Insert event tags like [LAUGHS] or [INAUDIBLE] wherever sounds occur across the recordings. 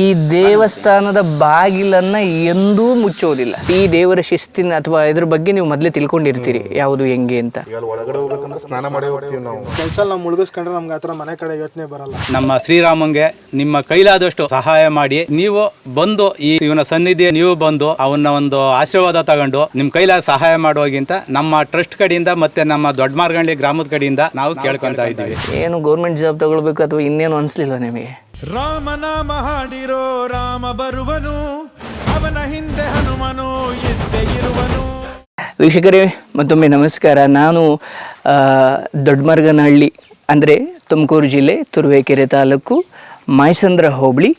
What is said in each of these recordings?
ಈ ದೇವಸ್ಥಾನದ ಬಾಗಿಲನ್ನ ಎಂದೂ ಮುಚ್ಚೋದಿಲ್ಲ. ಈ ದೇವರ ಶಿಸ್ತಿನ ಅಥವಾ ಇದ್ರ ಬಗ್ಗೆ ನೀವು ಮೊದಲೇ ತಿಳ್ಕೊಂಡಿರ್ತೀರಿ ಯಾವುದು ಹೆಂಗೆ ಅಂತ. ಒಳಗಡೆ ಹೋಗ್ಬೇಕಂದ್ರೆ ಸ್ನಾನ ಮಾಡಿ ಹೋಗ್ತೀವಿ ನಾವು. ಕೆಲಸ ನಾವು ಮುಳುಗಿಸ್ಕೊಂಡ್ರೆ ನಮ್ಗೆ ಆತರ ಮನೆ ಕಡೆ ಯೋಚನೆ ಬರಲ್ಲ. ನಮ್ಮ ಶ್ರೀರಾಮಂಗೆ ನಿಮ್ಮ ಕೈಲಾದಷ್ಟು ಸಹಾಯ ಮಾಡಿ ನೀವು ಬಂದು ಈ ಇವನ ಸನ್ನಿಧಿ ನೀವು ಬಂದು ಅವನ ಒಂದು ಆಶೀರ್ವಾದ ತಗೊಂಡು ನಿಮ್ ಕೈಲಾದ ಸಹಾಯ ಮಾಡುವಾಗಿಂತ ನಮ್ಮ ಟ್ರಸ್ಟ್ ಕಡೆಯಿಂದ ಮತ್ತೆ ನಮ್ಮ ದೊಡ್ಡ ಮಾರ್ಗಂಡಿ ಗ್ರಾಮದ ಕಡೆಯಿಂದ ನಾವು ಕೇಳ್ಕೊಂತ ಇದ್ದೀವಿ. ಏನು ಗೌರ್ಮೆಂಟ್ ಜಾಬ್ ತಗೊಳ್ಬೇಕು ಅಥವಾ ಇನ್ನೇನು ಅನ್ಸ್ಲಿಲ್ಲ ನಿಮಗೆ? ರಾಮನಾಮ ಹಾಡಿರೋ ರಾಮ ಬರುವನು, ಅವನ ಹಿಂದೆ ಹನುಮನು, ಎದ್ದೆ ಇರುವನು. ವೀಕ್ಷಕರೇ, ಮತ್ತೊಮ್ಮೆ ನಮಸ್ಕಾರ. ನಾನು ದೊಡ್ಡಮರ್ಗನಹಳ್ಳಿ ಅಂದರೆ ತುಮಕೂರು ಜಿಲ್ಲೆ, ತುರುವೇಕೆರೆ ತಾಲೂಕು, ಮಾಯಸಂದ್ರ ಹೋಬಳಿ.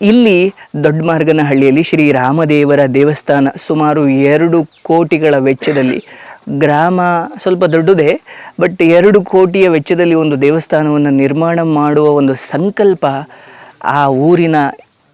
ಇಲ್ಲಿ ದೊಡ್ಡಮಾರ್ಗನಹಳ್ಳಿಯಲ್ಲಿ ಶ್ರೀ ರಾಮದೇವರ ದೇವಸ್ಥಾನ ಸುಮಾರು ಎರಡು ಕೋಟಿಗಳ ವೆಚ್ಚದಲ್ಲಿ ಗ್ರಾಮ ಸ್ವಲ್ಪ ದೊಡ್ಡದೇ ಬಟ್ ಎರಡು ಕೋಟಿಯ ವೆಚ್ಚದಲ್ಲಿ ಒಂದು ದೇವಸ್ಥಾನವನ್ನು ನಿರ್ಮಾಣ ಮಾಡುವ ಒಂದು ಸಂಕಲ್ಪ ಆ ಊರಿನ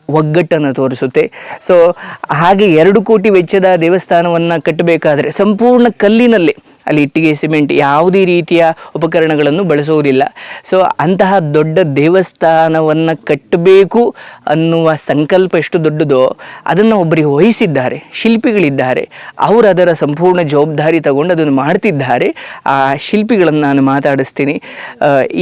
ಒಗ್ಗಟ್ಟನ್ನು ತೋರಿಸುತ್ತೆ. ಸೊ ಹಾಗೆ ಎರಡು ಕೋಟಿ ವೆಚ್ಚದ ದೇವಸ್ಥಾನವನ್ನು ಕಟ್ಟಬೇಕಾದರೆ, ಸಂಪೂರ್ಣ ಕಲ್ಲಿನಲ್ಲೇ ಅಲ್ಲಿ ಇಟ್ಟಿಗೆ ಸಿಮೆಂಟ್ ಯಾವುದೇ ರೀತಿಯ ಉಪಕರಣಗಳನ್ನು ಬಳಸುವುದಿಲ್ಲ. ಸೊ ಅಂತಹ ದೊಡ್ಡ ದೇವಸ್ಥಾನವನ್ನು ಕಟ್ಟಬೇಕು ಅನ್ನುವ ಸಂಕಲ್ಪ ಎಷ್ಟು ದೊಡ್ಡದೋ ಅದನ್ನು ಒಬ್ಬರಿಗೆ ವಹಿಸಿದ್ದಾರೆ ಶಿಲ್ಪಿಗಳಿದ್ದಾರೆ. ಅವರು ಅದರ ಸಂಪೂರ್ಣ ಜವಾಬ್ದಾರಿ ತಗೊಂಡು ಅದನ್ನು ಮಾಡ್ತಿದ್ದಾರೆ. ಆ ಶಿಲ್ಪಿಗಳನ್ನು ನಾನು ಮಾತಾಡಿಸ್ತೀನಿ.